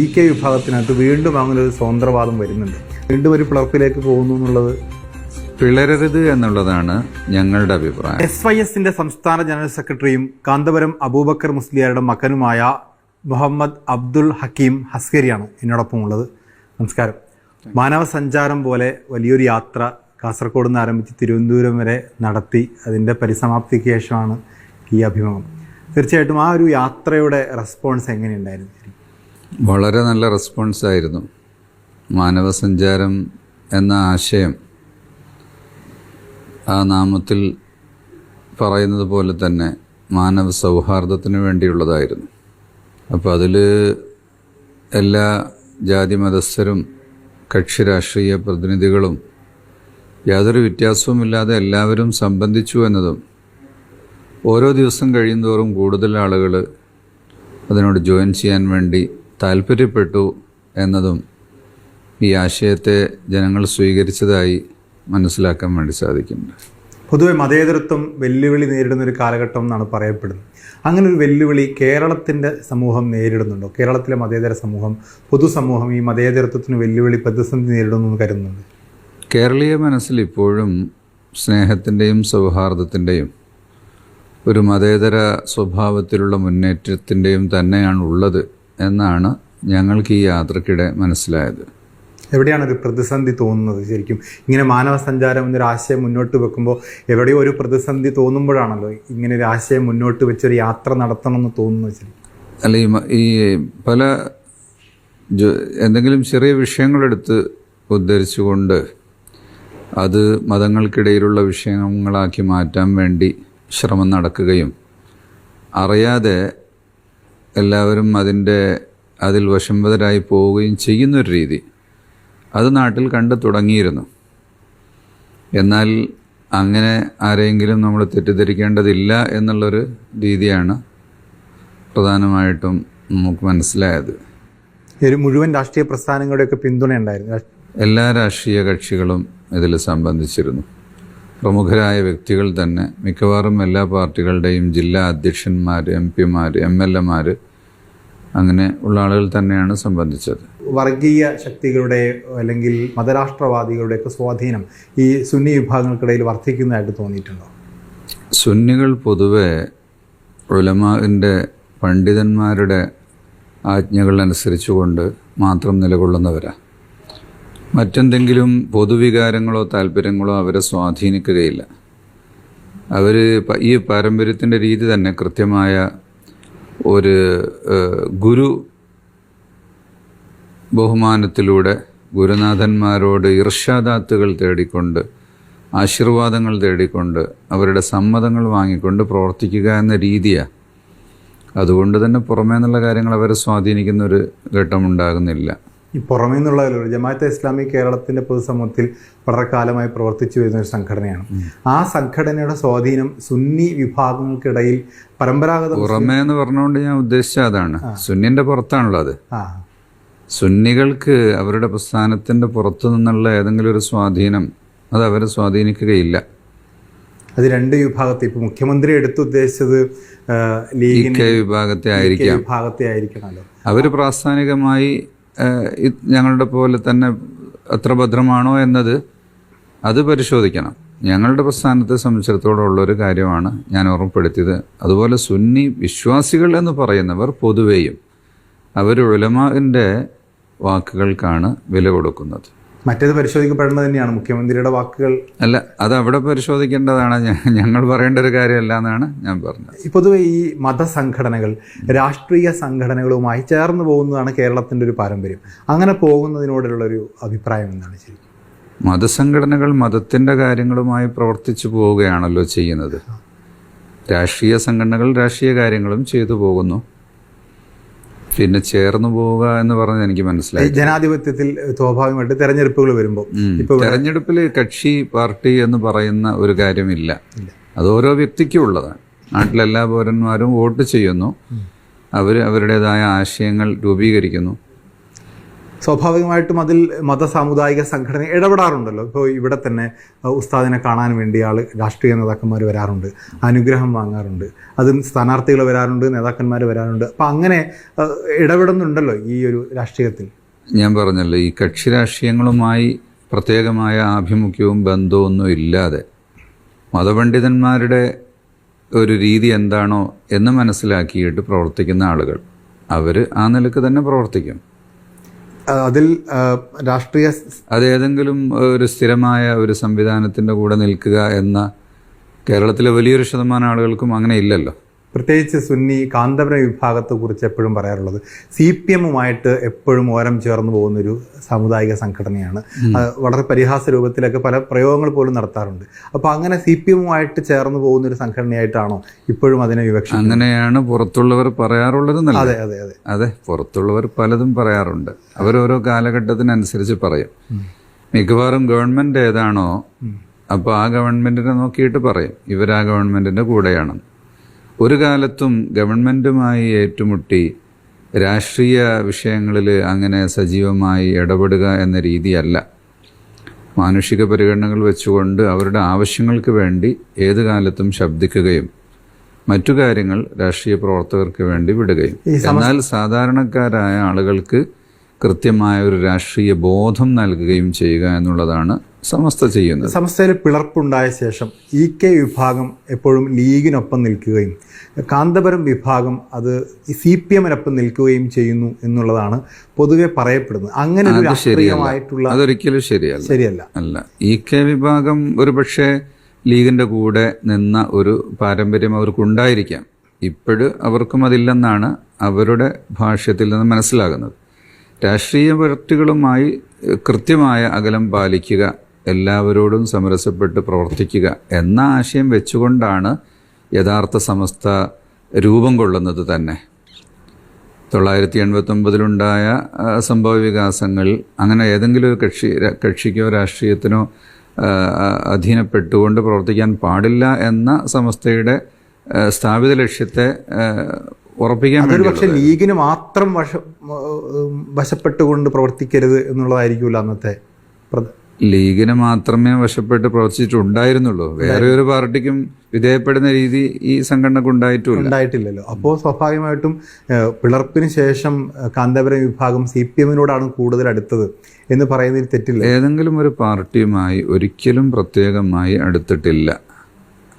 E K വിഭാഗത്തിനകത്ത് വീണ്ടും അങ്ങനെ ഒരു സ്വതന്ത്രവാദം വരുന്നുണ്ട്. വീണ്ടും ഒരു പിളർപ്പിലേക്ക് പോകുന്നു എന്നുള്ളത് പിളരരുത് എന്നുള്ളതാണ് ഞങ്ങളുടെ അഭിപ്രായം. എസ് വൈ എസിന്റെ സംസ്ഥാന ജനറൽ സെക്രട്ടറിയും കാന്തപുരം അബൂബക്കർ മുസ്ലിയാരുടെ മകനുമായ മുഹമ്മദ് അബ്ദുൾ ഹക്കീം ഹസ്കരിയാണ് എന്നോടൊപ്പം ഉള്ളത്. നമസ്കാരം. മാനവ സഞ്ചാരം പോലെ വലിയൊരു യാത്ര കാസർഗോഡ് നിന്ന് ആരംഭിച്ച് തിരുവനന്തപുരം വരെ നടത്തി അതിന്റെ പരിസമാപ്തിക്ക് ശേഷമാണ് ഈ അഭിമുഖം. തീർച്ചയായിട്ടും ആ ഒരു യാത്രയുടെ റെസ്പോൺസ് എങ്ങനെയുണ്ടായിരുന്നു? വളരെ നല്ല റെസ്പോൺസ് ആയിരുന്നു. മാനവസഞ്ചാരം എന്ന ആശയം ആ നാമത്തിൽ പറയുന്നത് പോലെ തന്നെ മാനവ സൗഹാർദ്ദത്തിന് വേണ്ടിയുള്ളതായിരുന്നു. അപ്പോൾ അതിൽ എല്ലാ ജാതി മതസ്ഥരും കക്ഷി രാഷ്ട്രീയ പ്രതിനിധികളും യാതൊരു വ്യത്യാസവുമില്ലാതെ എല്ലാവരും സംബന്ധിച്ചു എന്നതും ഓരോ ദിവസം കഴിയുന്തോറും കൂടുതൽ ആളുകൾ അതിനോട് ജോയിൻ ചെയ്യാൻ വേണ്ടി താല്പര്യപ്പെട്ടു എന്നതും ഈ ആശയത്തെ ജനങ്ങൾ സ്വീകരിച്ചതായി മനസ്സിലാക്കാൻ വേണ്ടി സാധിക്കുന്നുണ്ട് പൊതുവെ മതേതരത്വം വെല്ലുവിളി നേരിടുന്ന ഒരു കാലഘട്ടം എന്നാണ് പറയപ്പെടുന്നത്. അങ്ങനെ ഒരു വെല്ലുവിളി കേരളത്തിന്റെ സമൂഹം നേരിടുന്നുണ്ടോ? കേരളത്തിലെ മതേതര സമൂഹം പൊതുസമൂഹം ഈ മതേതരത്വത്തിന് വെല്ലുവിളി പ്രതിസന്ധി നേരിടുന്നു എന്ന് കരുതുന്നുണ്ട്? കേരളീയ മനസ്സിൽ ഇപ്പോഴും സ്നേഹത്തിന്റെയും സൗഹാർദ്ദത്തിന്റെയും ഒരു മതേതര സ്വഭാവത്തിലുള്ള മുന്നേറ്റത്തിന്റെയും തന്നെയാണ് ഉള്ളത്. എന്നാണ് ഞങ്ങൾക്ക് ഈ യാത്രക്കിടെ മനസ്സിലായത്. എവിടെയാണ് ഒരു പ്രതിസന്ധി തോന്നുന്നത് ശരിക്കും? ഇങ്ങനെ മാനവ സഞ്ചാരം എന്നൊരു ആശയം മുന്നോട്ട് വെക്കുമ്പോൾ എവിടെയോ ഒരു പ്രതിസന്ധി തോന്നുമ്പോഴാണല്ലോ ഇങ്ങനെ ഒരു ആശയം മുന്നോട്ട് വെച്ചൊരു യാത്ര നടത്തണമെന്ന് തോന്നുന്നത് ശരി അല്ല ഈ പല എന്തെങ്കിലും ചെറിയ വിഷയങ്ങളെടുത്ത് ഉദ്ധരിച്ചുകൊണ്ട് അത് മതങ്ങൾക്കിടയിലുള്ള വിഷയങ്ങളാക്കി മാറ്റാൻ വേണ്ടി ശ്രമം നടക്കുകയും അറിയാതെ എല്ലാവരും അതിന്റെ അതിൽ വശംവതരായി പോവുകയും ചെയ്യുന്നൊരു രീതി. അത് നാട്ടിൽ കണ്ടു തുടങ്ങിയിരുന്നു. എന്നാൽ അങ്ങനെ ആരെങ്കിലും നമ്മൾ തെറ്റിദ്ധരിക്കേണ്ടതില്ല എന്നുള്ളൊരു രീതിയാണ് പ്രധാനമായിട്ടും നമുക്ക് മനസ്സിലായത്. ഒരു മുഴുവൻ രാഷ്ട്രീയ പ്രസ്ഥാനങ്ങളുടെയൊക്കെ പിന്തുണ ഉണ്ടായിരുന്നു. എല്ലാ രാഷ്ട്രീയ കക്ഷികളും ഇതിൽ സംബന്ധിച്ചിരുന്നു. പ്രമുഖരായ വ്യക്തികൾ തന്നെ മിക്കവാറും എല്ലാ പാർട്ടികളുടെയും ജില്ലാ അധ്യക്ഷന്മാർ എം പിമാർ എം എൽ എമാർ അങ്ങനെ ഉള്ള ആളുകൾ തന്നെയാണ് സംബന്ധിച്ചത്. വർഗീയ ശക്തികളുടെ അല്ലെങ്കിൽ മതരാഷ്ട്രവാദികളുടെയൊക്കെ സ്വാധീനം ഈ സുന്നി വിഭാഗങ്ങൾക്കിടയിൽ വർദ്ധിക്കുന്നതായിട്ട് തോന്നിയിട്ടുണ്ടോ? സുന്നികൾ പൊതുവെ ഉലമാവിന്റെ പണ്ഡിതന്മാരുടെ ആജ്ഞകൾ അനുസരിച്ചുകൊണ്ട് മാത്രം നിലകൊള്ളുന്നവരാണ് മറ്റെന്തെങ്കിലും പൊതുവികാരങ്ങളോ താല്പര്യങ്ങളോ അവരെ സ്വാധീനിക്കുകയില്ല. അവർ ഈ പാരമ്പര്യത്തിന്റെ രീതി തന്നെ കൃത്യമായ ഒരു ഗുരു ബഹുമാനത്തിലൂടെ ഗുരുനാഥന്മാരോട് ഇർഷാദാത്തുകൾ തേടിക്കൊണ്ട് ആശീർവാദങ്ങൾ തേടിക്കൊണ്ട് അവരുടെ സമ്മതങ്ങൾ വാങ്ങിക്കൊണ്ട് പ്രവർത്തിക്കുക എന്ന രീതിയാണ് അതുകൊണ്ട് തന്നെ പുറമേ നിന്നുള്ള കാര്യങ്ങൾ അവരെ സ്വാധീനിക്കുന്ന ഒരു ഘട്ടമുണ്ടാകുന്നില്ല. പുറമേ നിന്നുള്ള ഒരു ജമാഅത്തെ ഇസ്ലാമി കേരളത്തിന്റെ പൊതുസമൂഹത്തിൽ വളരെ കാലമായി പ്രവർത്തിച്ചു വരുന്ന ഒരു സംഘടനയാണ്. ആ സംഘടനയുടെ സ്വാധീനം സുന്നി വിഭാഗങ്ങൾക്കിടയിൽ പരമ്പരാഗത പുറമേ എന്ന് പറഞ്ഞുകൊണ്ട് ഞാൻ ഉദ്ദേശിച്ച അതാണ്. സുന്നിന്റെ പുറത്താണല്ലോ അത്. സുന്നികൾക്ക് അവരുടെ പ്രസ്ഥാനത്തിന്റെ പുറത്തു നിന്നുള്ള ഏതെങ്കിലും ഒരു സ്വാധീനം അത് അവരെ സ്വാധീനിക്കുകയില്ല. അത് രണ്ട് വിഭാഗത്തെ ഇപ്പൊ മുഖ്യമന്ത്രി എടുത്തുദ്ദേശിച്ചത് ഉദ്ദേശിച്ചത് ലീഗിന്റെ വിഭാഗത്തെ ആയിരിക്കാം. വിഭാഗത്തെ ആയിരിക്കണമല്ലോ. അവർ പ്രാസ്ഥാനികമായി ഞങ്ങളുടെ പോലെ തന്നെ അത്ര ഭദ്രമാണോ എന്നത് അത് പരിശോധിക്കണം. ഞങ്ങളുടെ പ്രസ്ഥാനത്തെ സംബന്ധിച്ചിടത്തോളം ഉള്ളൊരു കാര്യമാണ് ഞാൻ ഓർമ്മപ്പെടുത്തിയത്. അതുപോലെ സുന്നി വിശ്വാസികൾ എന്ന് പറയുന്നവർ പൊതുവെയും അവർ ഉലമാവിന്റെ വാക്കുകൾക്കാണ് വില കൊടുക്കുന്നത്. മറ്റേത് പരിശോധിക്കപ്പെടേണ്ടത് തന്നെയാണ്. മുഖ്യമന്ത്രിയുടെ വാക്കുകൾ. അല്ല അത് അവിടെ പരിശോധിക്കേണ്ടതാണ്. ഞങ്ങൾ പറയേണ്ട ഒരു കാര്യമല്ല എന്നാണ് ഞാൻ പറഞ്ഞത്. പൊതുവെ ഈ മതസംഘടനകൾ രാഷ്ട്രീയ സംഘടനകളുമായി ചേർന്ന് പോകുന്നതാണ് കേരളത്തിന്റെ ഒരു പാരമ്പര്യം. അങ്ങനെ പോകുന്നതിനോടുള്ള ഒരു അഭിപ്രായം എന്താണ് ശരി? മതസംഘടനകൾ മതത്തിന്റെ കാര്യങ്ങളുമായി പ്രവർത്തിച്ചു പോവുകയാണല്ലോ ചെയ്യുന്നത്. രാഷ്ട്രീയ സംഘടനകൾ രാഷ്ട്രീയ കാര്യങ്ങളും ചെയ്തു പോകുന്നു. പിന്നെ ചേർന്ന് പോവുക എന്ന് പറഞ്ഞത് എനിക്ക് മനസ്സിലായി ജനാധിപത്യത്തിൽ സ്വാഭാവികമായിട്ട് തെരഞ്ഞെടുപ്പുകൾ വരുമ്പോൾ. തെരഞ്ഞെടുപ്പിൽ കക്ഷി പാർട്ടി എന്ന് പറയുന്ന ഒരു കാര്യമില്ല. അത് ഓരോ വ്യക്തിക്കും ഉള്ളതാണ്. നാട്ടിലെല്ലാ പൗരന്മാരും വോട്ട് ചെയ്യുന്നു. അവർ അവരുടേതായ ആശയങ്ങൾ രൂപീകരിക്കുന്നു. സ്വാഭാവികമായിട്ടും അതിൽ മത സാമുദായിക സംഘടന ഇടപെടാറുണ്ടല്ലോ. ഇപ്പോൾ ഇവിടെ തന്നെ ഉസ്താദിനെ കാണാൻ വേണ്ടി ആൾ രാഷ്ട്രീയ നേതാക്കന്മാർ വരാറുണ്ട് അനുഗ്രഹം വാങ്ങാറുണ്ട് അതും സ്ഥാനാർത്ഥികൾ വരാറുണ്ട് നേതാക്കന്മാർ വരാറുണ്ട്. അപ്പം അങ്ങനെ ഇടപെടുന്നുണ്ടല്ലോ ഈ ഒരു രാഷ്ട്രീയത്തിൽ. ഞാൻ പറഞ്ഞല്ലോ ഈ കക്ഷി രാഷ്ട്രീയങ്ങളുമായി പ്രത്യേകമായ ആഭിമുഖ്യവും ബന്ധമൊന്നും ഇല്ലാതെ മതപണ്ഡിതന്മാരുടെ ഒരു രീതി എന്താണോ എന്ന് മനസ്സിലാക്കിയിട്ട് പ്രവർത്തിക്കുന്ന ആളുകൾ. അവർ ആ നിലയ്ക്ക് തന്നെ പ്രവർത്തിക്കും. അതിൽ രാഷ്ട്രീയ അതേതെങ്കിലും ഒരു സ്ഥിരമായ ഒരു സംവിധാനത്തിന്റെ കൂടെ നിൽക്കുക എന്ന കേരളത്തിലെ വലിയൊരു ശതമാനം ആളുകൾക്കും അങ്ങനെ ഇല്ലല്ലോ. പ്രത്യേകിച്ച് സുന്നി കാന്തപുരം വിഭാഗത്തെ കുറിച്ച് എപ്പോഴും പറയാറുള്ളത് സി പി എമ്മുമായിട്ട് എപ്പോഴും ഓരം ചേർന്ന് പോകുന്നൊരു സാമുദായിക സംഘടനയാണ്. വളരെ പരിഹാസ രൂപത്തിലൊക്കെ പല പ്രയോഗങ്ങൾ പോലും നടത്താറുണ്ട്. അപ്പോൾ അങ്ങനെ സി പി എമ്മുമായിട്ട് ചേർന്ന് പോകുന്ന ഒരു സംഘടനയായിട്ടാണോ ഇപ്പോഴും അതിനെ വിവക്ഷ അങ്ങനെയാണ് പുറത്തുള്ളവർ പറയാറുള്ളത് അതെ അതെ അതെ. അതെ പുറത്തുള്ളവർ പലതും പറയാറുണ്ട്. അവരോരോ കാലഘട്ടത്തിനനുസരിച്ച് പറയും. മിക്കവാറും ഗവൺമെന്റ് ഏതാണോ അപ്പോൾ ആ ഗവൺമെന്റിനെ നോക്കിയിട്ട് പറയും. ഇവരാ ആ ഗവൺമെന്റിന്റെ കൂടെയാണ് ഒരു കാലത്തും ഗവൺമെന്റുമായി ഏറ്റുമുട്ടി രാഷ്ട്രീയ വിഷയങ്ങളിൽ അങ്ങനെ സജീവമായി ഇടപെടുക എന്ന രീതിയല്ല. മാനുഷിക പരിഗണനകൾ വെച്ചുകൊണ്ട് അവരുടെ ആവശ്യങ്ങൾക്ക് വേണ്ടി ഏത് കാലത്തും ശബ്ദിക്കുകയും മറ്റു കാര്യങ്ങൾ രാഷ്ട്രീയ പ്രവർത്തകർക്ക് വേണ്ടി വിടുകയും. എന്നാൽ സാധാരണക്കാരായ ആളുകൾക്ക് കൃത്യമായ ഒരു രാഷ്ട്രീയ ബോധം നൽകുകയും ചെയ്യുക എന്നുള്ളതാണ് സമസ്ത ചെയ്യുന്നത്. സമസ്തയിൽ പിളർപ്പുണ്ടായ ശേഷം ഇ കെ വിഭാഗം എപ്പോഴും ലീഗിനൊപ്പം നിൽക്കുകയും കാന്തപുരം വിഭാഗം അത് സി പി എമ്മിനൊപ്പം നിൽക്കുകയും ചെയ്യുന്നു എന്നുള്ളതാണ് പൊതുവെ പറയപ്പെടുന്നത്. അങ്ങനെ ഒരു രാഷ്ട്രീയമായിട്ടുള്ള അതൊരിക്കലും ശരിയല്ല. ശരിയല്ല. അല്ല. ഇ കെ വിഭാഗം ഒരു പക്ഷേ ലീഗിന്റെ കൂടെ നിന്ന ഒരു പാരമ്പര്യം അവർക്കുണ്ടായിരിക്കാം. ഇപ്പോഴും അവർക്കും അതില്ലെന്നാണ് അവരുടെ ഭാഷ്യത്തിൽ നിന്ന് മനസ്സിലാകുന്നത്. രാഷ്ട്രീയ പാർട്ടികളുമായി കൃത്യമായ അകലം പാലിക്കുക എല്ലാവരോടും സമരസപ്പെട്ട് പ്രവർത്തിക്കുക എന്ന ആശയം വെച്ചുകൊണ്ടാണ് യഥാർത്ഥ സമസ്ത രൂപം കൊള്ളുന്നത് തന്നെ. തൊള്ളായിരത്തി എൺപത്തൊമ്പതിലുണ്ടായ സംഭവ വികാസങ്ങൾ അങ്ങനെ ഏതെങ്കിലും ഒരു കക്ഷി കക്ഷിക്കോ രാഷ്ട്രീയത്തിനോ അധീനപ്പെട്ടുകൊണ്ട് പ്രവർത്തിക്കാൻ പാടില്ല എന്ന സമസ്തയുടെ സ്ഥാപിത ലക്ഷ്യത്തെ ഉറപ്പിക്കാൻ പക്ഷേ ലീഗിന് മാത്രം വശ വശപ്പെട്ടുകൊണ്ട് പ്രവർത്തിക്കരുത് എന്നുള്ളതായിരിക്കുമല്ലോ അന്നത്തെ ലീഗിന് മാത്രമേ വശപ്പെട്ട് പ്രവർത്തിച്ചിട്ടുണ്ടായിരുന്നുള്ളൂ. വേറെ ഒരു പാർട്ടിക്കും വിധേയപ്പെടുന്ന രീതി ഈ സംഘടനക്ക് ഉണ്ടായിട്ടില്ല. ഉണ്ടായിട്ടില്ലല്ലോ. അപ്പോൾ സ്വാഭാവികമായിട്ടും പിളർപ്പിന് ശേഷം കാന്തപുരം വിഭാഗം സി പി എമ്മിനോടാണ് കൂടുതൽ അടുത്തത് എന്ന് പറയുന്നതിൽ തെറ്റില്ല. ഏതെങ്കിലും ഒരു പാർട്ടിയുമായി ഒരിക്കലും പ്രത്യേകമായി അടുത്തിട്ടില്ല.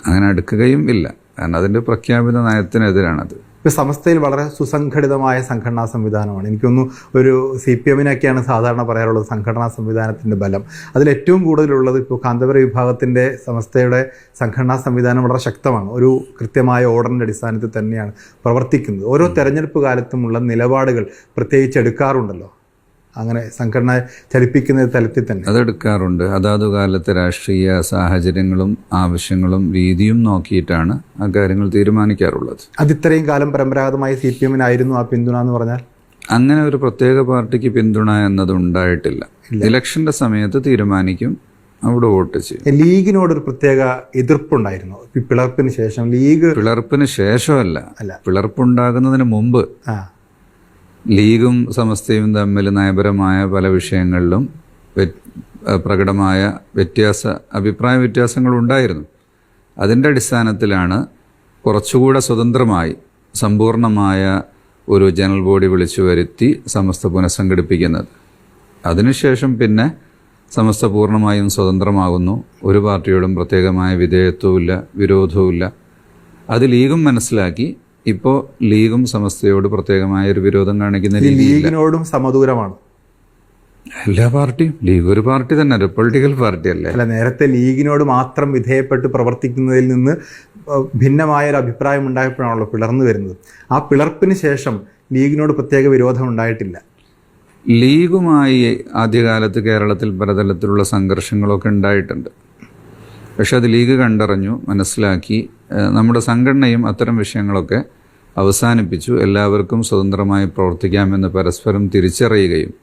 അങ്ങനെ അടുക്കുകയും ഇല്ല. കാരണം അതിന്റെ പ്രഖ്യാപിത നയത്തിനെതിരാണത്. ഇപ്പോൾ സമസ്തയിൽ വളരെ സുസംഘടിതമായ സംഘടനാ സംവിധാനമാണ്. എനിക്കൊന്നു ഒരു സി പി എമ്മിനൊക്കെയാണ് സാധാരണ പറയാറുള്ളത് സംഘടനാ സംവിധാനത്തിന്റെ ബലം. അതിലേറ്റവും കൂടുതലുള്ളത് ഇപ്പോൾ കാന്തപുര വിഭാഗത്തിന്റെ സമസ്തയുടെ സംഘടനാ സംവിധാനം വളരെ ശക്തമാണ്. ഒരു കൃത്യമായ ഓർഡറിന്റെ അടിസ്ഥാനത്തിൽ തന്നെയാണ് പ്രവർത്തിക്കുന്നത്. ഓരോ തെരഞ്ഞെടുപ്പ് കാലത്തുമുള്ള നിലപാടുകൾ പ്രത്യേകിച്ച് എടുക്കാറുണ്ടല്ലോ. അങ്ങനെ സംഘടന ചലിപ്പിക്കുന്ന തലത്തിൽ തന്നെ. അതെടുക്കാറുണ്ട്. അതാത് കാലത്തെ രാഷ്ട്രീയ സാഹചര്യങ്ങളും ആവശ്യങ്ങളും രീതിയും നോക്കിയിട്ടാണ് ആ കാര്യങ്ങൾ തീരുമാനിക്കാറുള്ളത്. അത് ഇത്രയും കാലം പരമ്പരാഗതമായി സി പി എമ്മിനായിരുന്നു ആ പിന്തുണ എന്ന് പറഞ്ഞാൽ? അങ്ങനെ ഒരു പ്രത്യേക പാർട്ടിക്ക് പിന്തുണ എന്നത് ഉണ്ടായിട്ടില്ല ഇലക്ഷന്റെ സമയത്ത് തീരുമാനിക്കും അവിടെ വോട്ട് ചെയ്യും. ലീഗിനോട് ഒരു പ്രത്യേക എതിർപ്പുണ്ടായിരുന്നു. പിളർപ്പിന് ശേഷം ലീഗ് പിളർപ്പിന് ശേഷമല്ല. അല്ല. പിളർപ്പുണ്ടാകുന്നതിന് മുമ്പ് ആ. ലീഗും സമസ്തയും തമ്മിൽ നയപരമായ പല വിഷയങ്ങളിലും പ്രകടമായ വ്യത്യാസ അഭിപ്രായ വ്യത്യാസങ്ങൾ ഉണ്ടായിരുന്നു. അതിന്റെ അടിസ്ഥാനത്തിലാണ് കുറച്ചുകൂടെ സ്വതന്ത്രമായി സമ്പൂർണമായ ഒരു ജനറൽ ബോഡി വിളിച്ചു വരുത്തി സമസ്ത പുനഃസംഘടിപ്പിക്കുന്നത്. അതിനുശേഷം പിന്നെ സമസ്ത പൂർണമായും സ്വതന്ത്രമാകുന്നു. ഒരു പാർട്ടിയോടും പ്രത്യേകമായ വിധേയത്വമില്ല വിരോധവുമില്ല. അത് ലീഗും മനസ്സിലാക്കി ഇപ്പോൾ ലീഗും സമസ്തയോട് പ്രത്യേകമായ ഒരു വിരോധം കാണിക്കുന്ന ലീഗിനോടും സമദൂരമാണ്. എല്ലാ പാർട്ടിയും ലീഗ് ഒരു പാർട്ടി തന്നെ ഒരു പൊളിറ്റിക്കൽ പാർട്ടി അല്ലേ? അല്ല നേരത്തെ ലീഗിനോട് മാത്രം വിധേയപ്പെട്ട് പ്രവർത്തിക്കുന്നതിൽ നിന്ന് ഭിന്നമായ ഒരു അഭിപ്രായം ഉണ്ടായപ്പോഴാണല്ലോ പിളർന്നു വരുന്നത്. ആ പിളർപ്പിന് ശേഷം ലീഗിനോട് പ്രത്യേക വിരോധം ഉണ്ടായിട്ടില്ല. ലീഗുമായി ആദ്യകാലത്ത് കേരളത്തിൽ പലതരത്തിലുള്ള സംഘർഷങ്ങളൊക്കെ ഉണ്ടായിട്ടുണ്ട്. പക്ഷെ അത് ലീഗ് കണ്ടറിഞ്ഞു മനസ്സിലാക്കി നമ്മുടെ സംഘടനയും അത്തരം വിഷയങ്ങളൊക്കെ അവസാനിപ്പിച്ചു. എല്ലാവർക്കും സ്വതന്ത്രമായി പ്രവർത്തിക്കാമെന്ന് പരസ്പരം തിരിച്ചറിയുകയും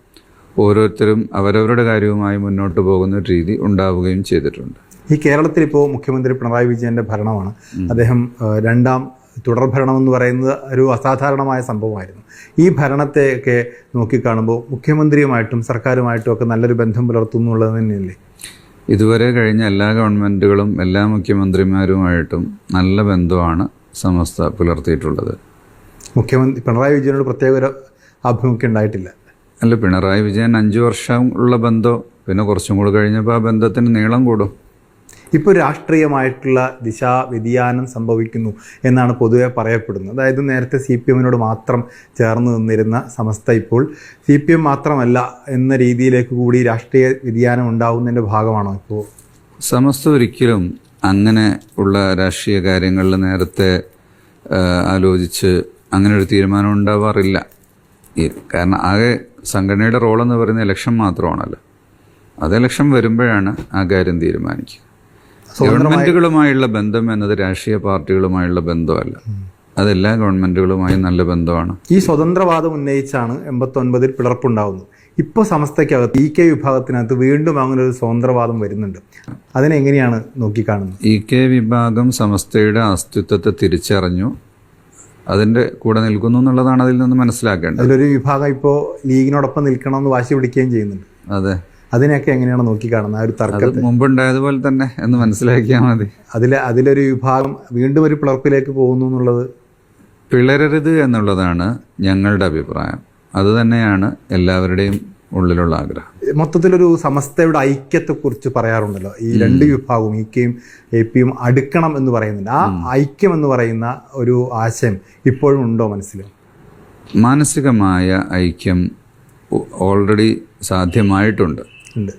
ഓരോരുത്തരും അവരവരുടെ കാര്യവുമായി മുന്നോട്ട് പോകുന്ന രീതി ഉണ്ടാവുകയും ചെയ്തിട്ടുണ്ട്. ഈ കേരളത്തിൽ ഇപ്പോൾ മുഖ്യമന്ത്രി പിണറായി വിജയന്റെ ഭരണമാണ്. അദ്ദേഹം രണ്ടാം തുടർഭരണം എന്ന് പറയുന്നത് ഒരു അസാധാരണമായ സംഭവമായിരുന്നു. ഈ ഭരണത്തെയൊക്കെ നോക്കിക്കാണുമ്പോൾ മുഖ്യമന്ത്രിയുമായിട്ടും സർക്കാരുമായിട്ടും ഒക്കെ നല്ലൊരു ബന്ധം പുലർത്തുന്നു എന്നുള്ളത് തന്നെയല്ലേ? ഇതുവരെ കഴിഞ്ഞ എല്ലാ ഗവൺമെന്റുകളും എല്ലാ മുഖ്യമന്ത്രിമാരുമായിട്ടും നല്ല ബന്ധമാണ്. സമസ്ത പുലർത്തിയിട്ടുള്ളത്. മുഖ്യമന്ത്രി പിണറായി വിജയനോട് പ്രത്യേക ഒരു ആഭിമുഖ്യം ഉണ്ടായിട്ടില്ല. അല്ല പിണറായി വിജയൻ അഞ്ച് വർഷം ഉള്ള ബന്ധം പിന്നെ കുറച്ചും കൂടി കഴിഞ്ഞപ്പോൾ ആ ബന്ധത്തിന് നീളം കൂടും. ഇപ്പോൾ രാഷ്ട്രീയമായിട്ടുള്ള ദിശാ വ്യതിയാനം സംഭവിക്കുന്നു എന്നാണ് പൊതുവെ പറയപ്പെടുന്നത്. അതായത് നേരത്തെ സി പി എമ്മിനോട് മാത്രം ചേർന്ന് നിന്നിരുന്ന സമസ്ത ഇപ്പോൾ സി പി എം മാത്രമല്ല എന്ന രീതിയിലേക്ക് കൂടി രാഷ്ട്രീയ വ്യതിയാനം ഉണ്ടാകുന്നതിന്റെ ഭാഗമാണോ ഇപ്പോൾ സമസ്ത ഒരിക്കലും അങ്ങനെ ഉള്ള രാഷ്ട്രീയ കാര്യങ്ങളിൽ നേരത്തെ ആലോചിച്ച് അങ്ങനെ ഒരു തീരുമാനം ഉണ്ടാവാറില്ല. കാരണം ആകെ സംഘടനയുടെ റോളെന്ന് പറയുന്ന ഇലക്ഷൻ മാത്രമാണല്ലോ. അത് ഇലക്ഷൻ വരുമ്പോഴാണ് ആ കാര്യം തീരുമാനിക്കുക. ഗവൺമെന്റുകളുമായുള്ള ബന്ധം എന്നത് രാഷ്ട്രീയ പാർട്ടികളുമായുള്ള ബന്ധമല്ല. അതെല്ലാ ഗവൺമെന്റുകളുമായും നല്ല ബന്ധമാണ്. ഈ സ്വതന്ത്രവാദം ഉന്നയിച്ചാണ് എൺപത്തൊൻപതിൽ പിളർപ്പുണ്ടാകുന്നത് ഇപ്പോൾ സമസ്തയ്ക്കകത്ത് ഇ കെ വിഭാഗത്തിനകത്ത് വീണ്ടും അങ്ങനെ ഒരു സ്വതന്ത്രവാദം വരുന്നുണ്ട്. അതിനെങ്ങനെയാണ് നോക്കിക്കാണുന്നത്? ഇ കെ വിഭാഗം സമസ്തയുടെ അസ്തിത്വത്തെ തിരിച്ചറിഞ്ഞു. അതിന്റെ കൂടെ നിൽക്കുന്നു എന്നുള്ളതാണ് അതിൽ നിന്ന് മനസ്സിലാക്കേണ്ടത്. അതിലൊരു വിഭാഗം ഇപ്പോൾ ലീഗിനോടൊപ്പം നിൽക്കണമെന്ന് വാശി പിടിക്കുകയും ചെയ്യുന്നുണ്ട്. അതെ. അതിനെയൊക്കെ എങ്ങനെയാണ് നോക്കിക്കാണുന്നത് ആ ഒരു തർക്കം മുമ്പുണ്ടായതുപോലെ തന്നെ എന്ന് മനസ്സിലാക്കിയാൽ മതി. അതിൽ അതിലൊരു വിഭാഗം വീണ്ടും ഒരു പിളർപ്പിലേക്ക് പോകുന്നു എന്നുള്ളത്? പിളരരുത് എന്നുള്ളതാണ് ഞങ്ങളുടെ അഭിപ്രായം. അത് തന്നെയാണ് എല്ലാവരുടെയും ഉള്ളിലുള്ള ആഗ്രഹം. മൊത്തത്തിലൊരു സമസ്തയുടെ ഐക്യത്തെക്കുറിച്ച് പറയാറുണ്ടല്ലോ. ഈ രണ്ട് വിഭാഗവും ഇ കെയും എ പിയും അടുക്കണം എന്ന് പറയുന്നുണ്ട്. ആ ഐക്യം എന്ന് പറയുന്ന ഒരു ആശയം ഇപ്പോഴും ഉണ്ടോ മനസ്സിൽ? മാനസികമായ ഐക്യം ഓൾറെഡി സാധ്യമായിട്ടുണ്ട്. ഉണ്ട്.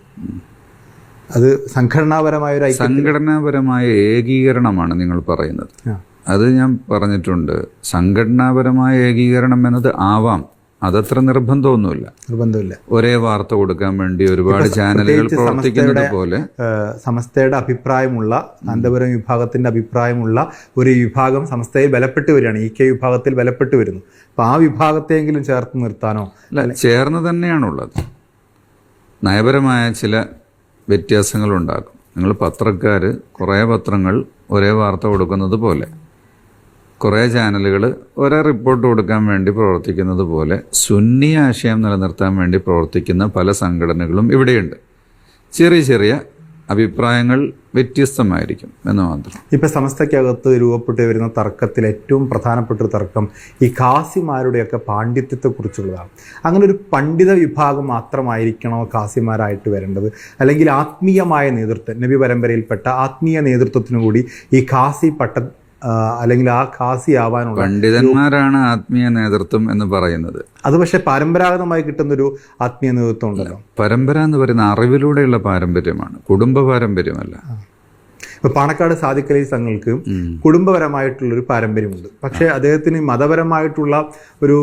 അത് സംഘടനാപരമായ ഒരു സംഘടനാപരമായ ഏകീകരണമാണ് നിങ്ങൾ പറയുന്നത്. അത് ഞാൻ പറഞ്ഞിട്ടുണ്ട്. സംഘടനാപരമായ ഏകീകരണം എന്നത് ആവാം. അതത്ര നിർബന്ധമൊന്നുമില്ല. നിർബന്ധമില്ല. ഒരേ വാർത്ത കൊടുക്കാൻ വേണ്ടി ഒരുപാട് ചാനലുകൾ പ്രവർത്തിക്കുന്നത് പോലെ. സമസ്തയുടെ അഭിപ്രായമുള്ള അനന്തപുരം വിഭാഗത്തിന്റെ അഭിപ്രായമുള്ള ഒരു വിഭാഗം സമസ്തയിൽ ബലപ്പെട്ട് വരികയാണ്. ഇ കെ വിഭാഗത്തിൽ ബലപ്പെട്ട് വരുന്നു. അപ്പൊ ആ വിഭാഗത്തെയെങ്കിലും ചേർത്ത് നിർത്താനോ? അല്ല ചേർന്ന് തന്നെയാണുള്ളത്. നയപരമായ ചില വ്യത്യാസങ്ങളുണ്ടാകും. നിങ്ങൾ പത്രക്കാർ കുറേ പത്രങ്ങൾ ഒരേ വാർത്ത കൊടുക്കുന്നത് പോലെ. കുറേ ചാനലുകൾ ഒരേ റിപ്പോർട്ട് കൊടുക്കാൻ വേണ്ടി പ്രവർത്തിക്കുന്നത് പോലെ സുന്നി ആശയം നിലനിർത്താൻ വേണ്ടി പ്രവർത്തിക്കുന്ന പല സംഘടനകളും ഇവിടെയുണ്ട്. ചെറിയ ചെറിയ അഭിപ്രായങ്ങൾ വ്യത്യസ്തമായിരിക്കും എന്ന് മാത്രം. ഇപ്പം സമസ്തയ്ക്കകത്ത് രൂപപ്പെട്ടു വരുന്ന തർക്കത്തിൽ ഏറ്റവും പ്രധാനപ്പെട്ട ഒരു തർക്കം ഈ ഖാസിമാരുടെയൊക്കെ പാണ്ഡിത്യത്തെക്കുറിച്ചുള്ളതാണ്. അങ്ങനെ ഒരു പണ്ഡിത വിഭാഗം മാത്രമായിരിക്കണോ ഖാസിമാരായിട്ട് വരേണ്ടത്? അല്ലെങ്കിൽ ആത്മീയമായ നേതൃത്വം നബി പരമ്പരയിൽപ്പെട്ട ആത്മീയ നേതൃത്വത്തിനു കൂടി ഈ ഖാസി പട്ട അല്ലെങ്കിൽ ആ കാസിയാവാനുള്ള ആവാനുള്ള പണ്ഡിതന്മാരാണ് ആത്മീയ നേതൃത്വം എന്ന് പറയുന്നത്. അത് പക്ഷേ പരമ്പരാഗതമായി കിട്ടുന്നൊരു ആത്മീയ നേതൃത്വം ഉണ്ടല്ലോ. പരമ്പര എന്ന് പറയുന്ന അറിവിലൂടെയുള്ള പാരമ്പര്യമാണ്. കുടുംബ പാരമ്പര്യമല്ല. ഇപ്പൊ പാണക്കാട് സാധിക്കലി സംഘങ്ങൾക്ക് കുടുംബപരമായിട്ടുള്ള ഒരു പാരമ്പര്യമുണ്ട്. പക്ഷേ അദ്ദേഹത്തിന് മതപരമായിട്ടുള്ള ഒരു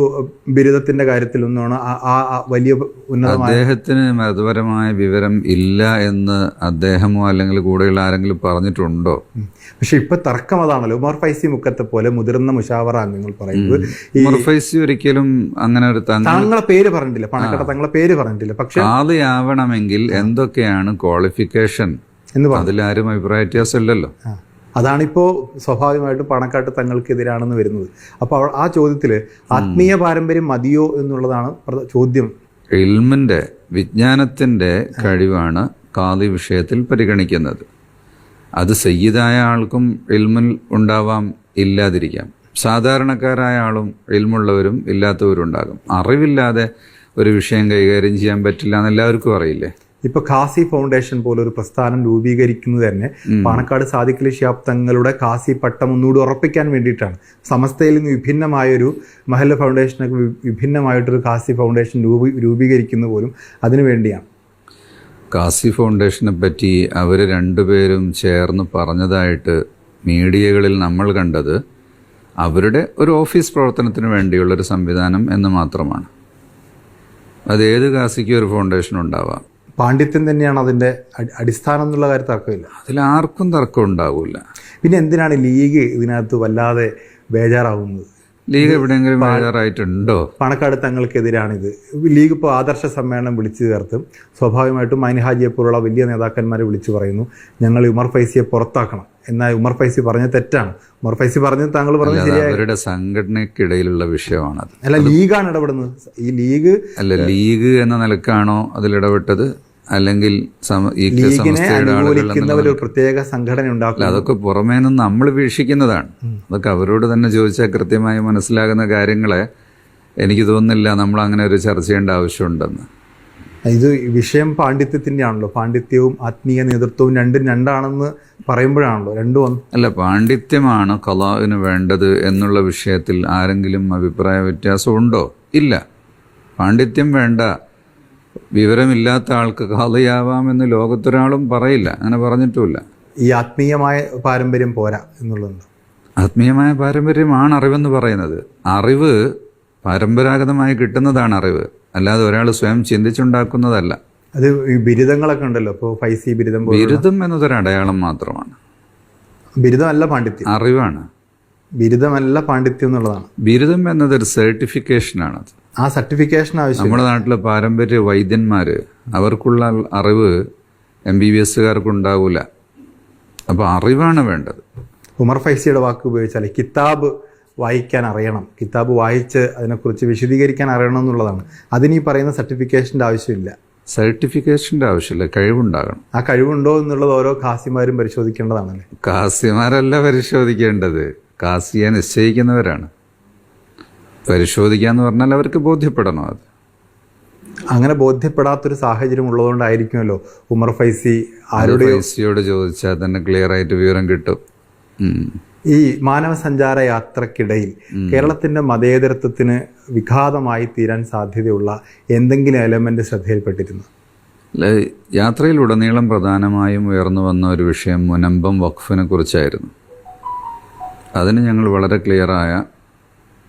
ബിരുദത്തിന്റെ കാര്യത്തിൽ ഒന്നാണ് ആ വലിയ ഉന്നതമായ അദ്ദേഹത്തിന് മതപരമായ വിവരം ഇല്ല എന്ന് അദ്ദേഹമോ അല്ലെങ്കിൽ കൂടെയുള്ള ആരെങ്കിലും പറഞ്ഞിട്ടുണ്ടോ? പക്ഷെ ഇപ്പൊ തർക്കം അതാണല്ലോ ഉമർ ഫൈസി മുക്കത്തെ പോലെ മുതിർന്ന മുഷാവറ അംഗങ്ങൾ പറയുന്നത് ഉമർ ഒരിക്കലും അങ്ങനെ ഒരു തങ്ങളെ പേര് പറഞ്ഞിട്ടില്ല. പാണക്കാട് തങ്ങളെ പേര് പറഞ്ഞിട്ടില്ല. പക്ഷെ ആളെയാവണമെങ്കിൽ എന്തൊക്കെയാണ് ക്വാളിഫിക്കേഷൻ എന്ന് പറഞ്ഞു. അതിലാരും അഭിപ്രായ വ്യത്യാസമില്ലല്ലോ. അതാണിപ്പോൾ അതാണിപ്പോ സ്വാഭാവികമായിട്ടും പണക്കാട്ട് തങ്ങൾക്കെതിരാണെന്ന് വരുന്നത്. അപ്പോൾ ആ ചോദ്യത്തിൽ ആത്മീയ പാരമ്പര്യം മതിയോ എന്നുള്ളതാണ് ചോദ്യം. ഇൽമിന്റെ വിജ്ഞാനത്തിന്റെ കഴിവാണ് കാതി വിഷയത്തിൽ പരിഗണിക്കുന്നത്. അത് സയ്യിദായ ആൾക്കും ഇൽമിൽ ഉണ്ടാവാം ഇല്ലാതിരിക്കാം. സാധാരണക്കാരായ ആളും ഇൽമുള്ളവരും ഇല്ലാത്തവരും ഉണ്ടാകും അറിവില്ലാതെ ഒരു വിഷയം കൈകാര്യം ചെയ്യാൻ പറ്റില്ല എന്ന് എല്ലാവർക്കും അറിയില്ലേ? ഇപ്പൊ ഖാസി ഫൗണ്ടേഷൻ പോലെ ഒരു പ്രസ്ഥാനം രൂപീകരിക്കുന്നത് തന്നെ പാണക്കാട് സാദിഖലി ഷിയാബ് തങ്ങളുടെ ഖാസി പട്ടം ഒന്നുകൂടി ഉറപ്പിക്കാൻ വേണ്ടിയിട്ടാണ്. സമസ്തയിൽ നിന്ന് വിഭിന്നമായൊരു മഹല്ല ഫൗണ്ടേഷനൊക്കെ വിഭിന്നമായിട്ടൊരു ഖാസി ഫൗണ്ടേഷൻ രൂപീ രൂപീകരിക്കുന്നത് പോലും അതിനു വേണ്ടിയാണ്. കാസി ഫൗണ്ടേഷനെ പറ്റി അവർ രണ്ടുപേരും ചേർന്ന് പറഞ്ഞതായിട്ട് മീഡിയകളിൽ നമ്മൾ കണ്ടത് അവരുടെ ഒരു ഓഫീസ് പ്രവർത്തനത്തിന് വേണ്ടിയുള്ളൊരു സംവിധാനം എന്ന് മാത്രമാണ്. അത് ഏത് കാസിക്കും ഒരു ഫൗണ്ടേഷൻ ഉണ്ടാവാം? പാണ്ഡിത്യം തന്നെയാണ് അതിന്റെ അടി- അടിസ്ഥാനം എന്നുള്ള കാര്യം തർക്കമില്ല. അതിൽ ആർക്കും തർക്കം ഉണ്ടാവില്ല പിന്നെ എന്തിനാണ് ലീഗ് ഇതിനകത്ത് വല്ലാതെ ബേജാറാവുന്നത്? ലീഗ് എവിടെയെങ്കിലും ബേജാറായിട്ടുണ്ടോ? പണക്കാട് തങ്ങൾക്കെതിരാണിത് ലീഗ് ഇപ്പോൾ ആദർശ സമ്മേളനം വിളിച്ചു ചേർത്ത് സ്വാഭാവികമായിട്ടും മൈൻഹാജിയെ പോലുള്ള വലിയ നേതാക്കന്മാരെ വിളിച്ചു പറയുന്നു. ഞങ്ങൾ ഉമർ ഫൈസിയെ പുറത്താക്കണം. എന്നാൽ ഉമർ ഫൈസി പറഞ്ഞ തെറ്റാണ്. ഉമർ ഫൈസി പറഞ്ഞത് താങ്കൾ പറഞ്ഞത് അവരുടെ സംഘടനയ്ക്കിടയിലുള്ള വിഷയമാണത്. അല്ല ലീഗാണ് ഇടപെടുന്നത്. ഈ ലീഗ് അല്ല ലീഗ് എന്ന നിലക്കാണോ അതിൽ ഇടപെട്ടത്? അല്ലെങ്കിൽ ലീഗിനെ അനുകൂലിക്കുന്നവർ ഒരു പ്രത്യേക സംഘടന ഉണ്ടാക്കും അതൊക്കെ പുറമേ നിന്ന് നമ്മൾ വീക്ഷിക്കുന്നതാണ്. അതൊക്കെ അവരോട് തന്നെ ചോദിച്ചാൽ കൃത്യമായി മനസ്സിലാകുന്ന കാര്യങ്ങളെ എനിക്ക് തോന്നുന്നില്ല നമ്മൾ അങ്ങനെ ഒരു ചർച്ച ചെയ്യേണ്ട ആവശ്യമുണ്ടെന്ന്. ഇത് വിഷയം പാണ്ഡിത്യത്തിന്റെ ആണല്ലോ പാണ്ഡിത്യവും ആത്മീയ നേതൃത്വവും രണ്ടും രണ്ടാണെന്ന് പറയുമ്പോഴാണല്ലോ. രണ്ടും അല്ല പാണ്ഡിത്യമാണ് കലാവിന് വേണ്ടത് എന്നുള്ള വിഷയത്തിൽ ആരെങ്കിലും അഭിപ്രായ വ്യത്യാസമുണ്ടോ? ഇല്ല. പാണ്ഡിത്യം വേണ്ട. വിവരമില്ലാത്ത ആൾക്ക് കഥയാവാമെന്ന് ലോകത്തൊരാളും പറയില്ല. അങ്ങനെ പറഞ്ഞിട്ടുമില്ല. ഈ ആത്മീയമായ പാരമ്പര്യം പോരാ എന്നുള്ളത് ആത്മീയമായ പാരമ്പര്യമാണ് അറിവെന്ന് പറയുന്നത്. അറിവ് പരമ്പരാഗതമായി കിട്ടുന്നതാണ് അറിവ്. അല്ലാതെ ഒരാൾ സ്വയം ചിന്തിച്ചുണ്ടാക്കുന്നതല്ല. അത് ഈ ബിരുദങ്ങളൊക്കെ ഉണ്ടല്ലോ. ഇപ്പോൾ ഫൈസി ബിരുദം ബിരുദം എന്നതൊരു അടയാളം മാത്രമാണ്. ബിരുദമല്ല പാണ്ഡിത്യം. അറിവാണ്. ബിരുദമല്ല പാണ്ഡിത്യം എന്നുള്ളതാണ്. ബിരുദം എന്നതൊരു സർട്ടിഫിക്കേഷനാണത്. ആ സർട്ടിഫിക്കേഷൻ ആവശ്യം നമ്മുടെ നാട്ടിലെ പാരമ്പര്യ വൈദ്യന്മാർ അവർക്കുള്ള അറിവ് എം ബി ബി എസ്സുകാർക്ക് ഉണ്ടാവില്ല അപ്പോൾ അറിവാണ് വേണ്ടത്. ഉമർ ഫൈസിയുടെ വാക്ക് ഉപയോഗിച്ചാൽ കിതാബ് വായിക്കാൻ അറിയണം. കിതാബ് വായിച്ച് അതിനെക്കുറിച്ച് വിശദീകരിക്കാൻ അറിയണം എന്നുള്ളതാണ്. അതിന് ഈ പറയുന്ന സർട്ടിഫിക്കേഷന്റെ ആവശ്യമില്ല. സർട്ടിഫിക്കേഷന്റെ ആവശ്യമില്ല. കഴിവുണ്ടാകണം. ആ കഴിവുണ്ടോ എന്നുള്ളത് ഓരോ കാസിമാരും പരിശോധിക്കേണ്ടതാണല്ലേ കാസിമാരല്ല പരിശോധിക്കേണ്ടത്. കാസിയെ നിശ്ചയിക്കുന്നവരാണ്. പരിശോധിക്കുക എന്ന് പറഞ്ഞാൽ അവർക്ക് ബോധ്യപ്പെടണം അത്? അങ്ങനെ ബോധ്യപ്പെടാത്തൊരു സാഹചര്യം ഉള്ളതുകൊണ്ടായിരിക്കുമല്ലോ ഉമർ ഫൈസി ആരുടെ ഫൈസിയോട് ചോദിച്ചാൽ തന്നെ ക്ലിയർ ആയിട്ട് വിവരം കിട്ടും. ഈ മാനവ സഞ്ചാര യാത്രക്കിടയിൽ കേരളത്തിന്റെ മതേതരത്വത്തിന് വിഘാതമായി തീരാൻ സാധ്യതയുള്ള എന്തെങ്കിലും എലമെന്റ് ശ്രദ്ധയിൽപ്പെട്ടിരുന്നു? യാത്രയിലുടനീളം പ്രധാനമായും ഉയർന്നു വന്ന ഒരു വിഷയം മുനമ്പം വഖഫിനെ കുറിച്ചായിരുന്നു. അതിന് ഞങ്ങൾ വളരെ ക്ലിയറായ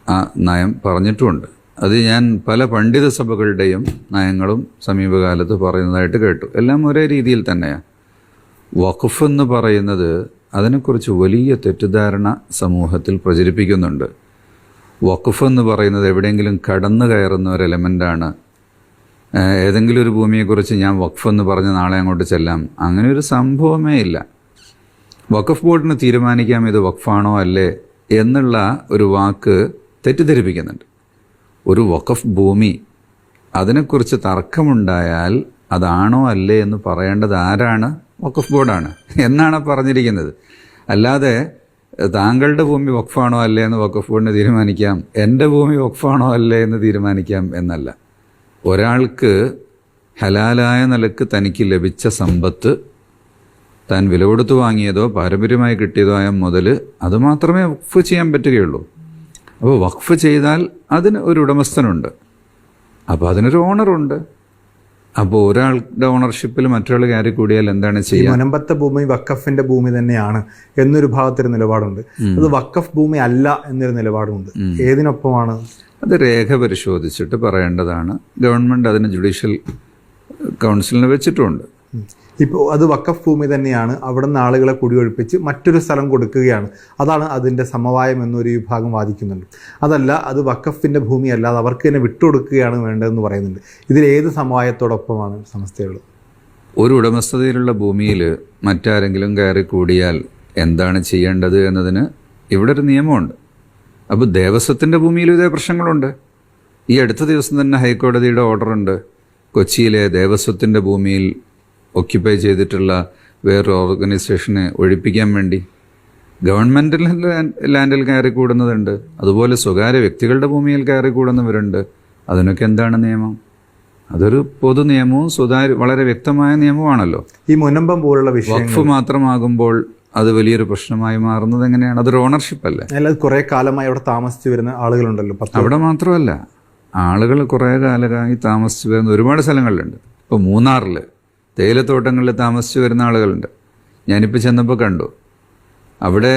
ആ നയം പറഞ്ഞിട്ടുമുണ്ട് അത് ഞാൻ പല പണ്ഡിത സഭകളുടെയും നയങ്ങളും സമീപകാലത്ത് പറയുന്നതായിട്ട് കേട്ടു. എല്ലാം ഒരേ രീതിയിൽ തന്നെയാണ് വഖഫ് എന്ന് പറയുന്നത് അതിനെക്കുറിച്ച് വലിയ തെറ്റിദ്ധാരണ സമൂഹത്തിൽ പ്രചരിപ്പിക്കുന്നുണ്ട്. വഖഫ് എന്ന് പറയുന്നത് എവിടെയെങ്കിലും കടന്നു കയറുന്ന ഒരു എലമെന്റാണ് ഏതെങ്കിലും ഒരു ഭൂമിയെക്കുറിച്ച് ഞാൻ വഖഫ് എന്ന് പറഞ്ഞ് നാളെ അങ്ങോട്ട് ചെല്ലാം. അങ്ങനെ ഒരു സംഭവമേ ഇല്ല. വഖഫ് ബോർഡിന് തീരുമാനിക്കാം ഇത് വഖഫാണോ അല്ലേ എന്നുള്ള ഒരു വാക്ക് തെറ്റിദ്ധരിപ്പിക്കുന്നുണ്ട്. ഒരു വഖഫ് ഭൂമി അതിനെക്കുറിച്ച് തർക്കമുണ്ടായാൽ അതാണോ അല്ലേ എന്ന് പറയേണ്ടത് ആരാണ്? വഖഫ് ബോർഡാണ്. എന്നാണ് പറഞ്ഞിരിക്കുന്നത്. അല്ലാതെ താങ്കളുടെ ഭൂമി വഖഫാണോ അല്ലേ എന്ന് വഖഫ് ബോർഡിന് തീരുമാനിക്കാം. എന്റെ ഭൂമി വഖഫാണോ അല്ലേ എന്ന് തീരുമാനിക്കാം എന്നല്ല. ഒരാൾക്ക് ഹലാലായ നിലയ്ക്ക് തനിക്ക് ലഭിച്ച സമ്പത്ത് താൻ വില കൊടുത്തു വാങ്ങിയതോ പാരമ്പര്യമായി കിട്ടിയതോ ആയ മുതൽ അതുമാത്രമേ വഖഫ് ചെയ്യാൻ പറ്റുകയുള്ളൂ. അപ്പോൾ വഖഫ് ചെയ്താൽ അതിന് ഒരു ഉടമസ്ഥനുണ്ട്. അപ്പോൾ അതിനൊരു ഓണറുണ്ട്. അപ്പോൾ ഒരാളുടെ ഓണർഷിപ്പിൽ മറ്റൊരാൾ കയറി കൂടിയാൽ എന്താണ് ചെയ്യുക മനമ്പത്ത ഭൂമി വക്കഫിന്റെ ഭൂമി തന്നെയാണ് എന്നൊരു ഭാഗത്തൊരു നിലപാടുണ്ട്. അത് വക്കഫ് ഭൂമി അല്ല എന്നൊരു നിലപാടുമുണ്ട്. ഏതിനൊപ്പമാണ്? അത് രേഖ പരിശോധിച്ചിട്ട് പറയേണ്ടതാണ്. ഗവൺമെന്റ് അതിന് ജുഡീഷ്യൽ കൗൺസിലിന് വെച്ചിട്ടുമുണ്ട് ഇപ്പോൾ അത് വക്കഫ് ഭൂമി തന്നെയാണ്. അവിടെ നിന്ന് ആളുകളെ കുടിയൊഴിപ്പിച്ച് മറ്റൊരു സ്ഥലം കൊടുക്കുകയാണ്. അതാണ് അതിന്റെ സമവായം എന്നൊരു വിഭാഗം വാദിക്കുന്നുണ്ട്. അതല്ല അത് വക്കഫിന്റെ ഭൂമി അല്ലാതെ അവർക്ക് തന്നെ വിട്ടുകൊടുക്കുകയാണ് വേണ്ടതെന്ന് പറയുന്നുണ്ട്. ഇതിൽ ഏത് സമവായത്തോടൊപ്പമാണ് സമസ്തയുള്ളത്? ഒരു ഉടമസ്ഥതയിലുള്ള ഭൂമിയിൽ മറ്റാരെങ്കിലും കയറി കൂടിയാൽ എന്താണ് ചെയ്യേണ്ടത് എന്നതിന് ഇവിടെ ഒരു നിയമമുണ്ട്. അപ്പോൾ ദേവസ്വത്തിന്റെ ഭൂമിയിലും ഇതേ പ്രശ്നങ്ങളുണ്ട്. ഈ അടുത്ത ദിവസം തന്നെ ഹൈക്കോടതിയുടെ ഓർഡറുണ്ട്. കൊച്ചിയിലെ ദേവസ്വത്തിന്റെ ഭൂമിയിൽ ഒക്യുപ്പൈ ചെയ്തിട്ടുള്ള വേറൊരു ഓർഗനൈസേഷനെ ഒഴിപ്പിക്കാൻ വേണ്ടി ഗവൺമെന്റിൽ ലാൻഡിൽ കയറി കൂടുന്നതുണ്ട് അതുപോലെ സ്വകാര്യ വ്യക്തികളുടെ ഭൂമിയിൽ കയറി കൂടുന്നവരുണ്ട്. അതിനൊക്കെ എന്താണ് നിയമം? അതൊരു പൊതു നിയമവും സുതാര്യ വളരെ വ്യക്തമായ നിയമമാണല്ലോ. ഈ മുനമ്പം പോലുള്ള വിഷയം വഖഫ് മാത്രമാകുമ്പോൾ അത് വലിയൊരു പ്രശ്നമായി മാറുന്നത് എങ്ങനെയാണ്? അതൊരു ഓണർഷിപ്പ് അല്ലേ? അല്ല കുറേ കാലമായി അവിടെ താമസിച്ചു വരുന്ന ആളുകളുണ്ടല്ലോ അവിടെ മാത്രമല്ല ആളുകൾ കുറേ കാലമായി താമസിച്ചു വരുന്ന ഒരുപാട് സ്ഥലങ്ങളിലുണ്ട്. ഇപ്പോൾ മൂന്നാറിൽ തേയിലത്തോട്ടങ്ങളിൽ താമസിച്ചു വരുന്ന ആളുകളുണ്ട്. ഞാനിപ്പോൾ ചെന്നപ്പോൾ കണ്ടു. അവിടെ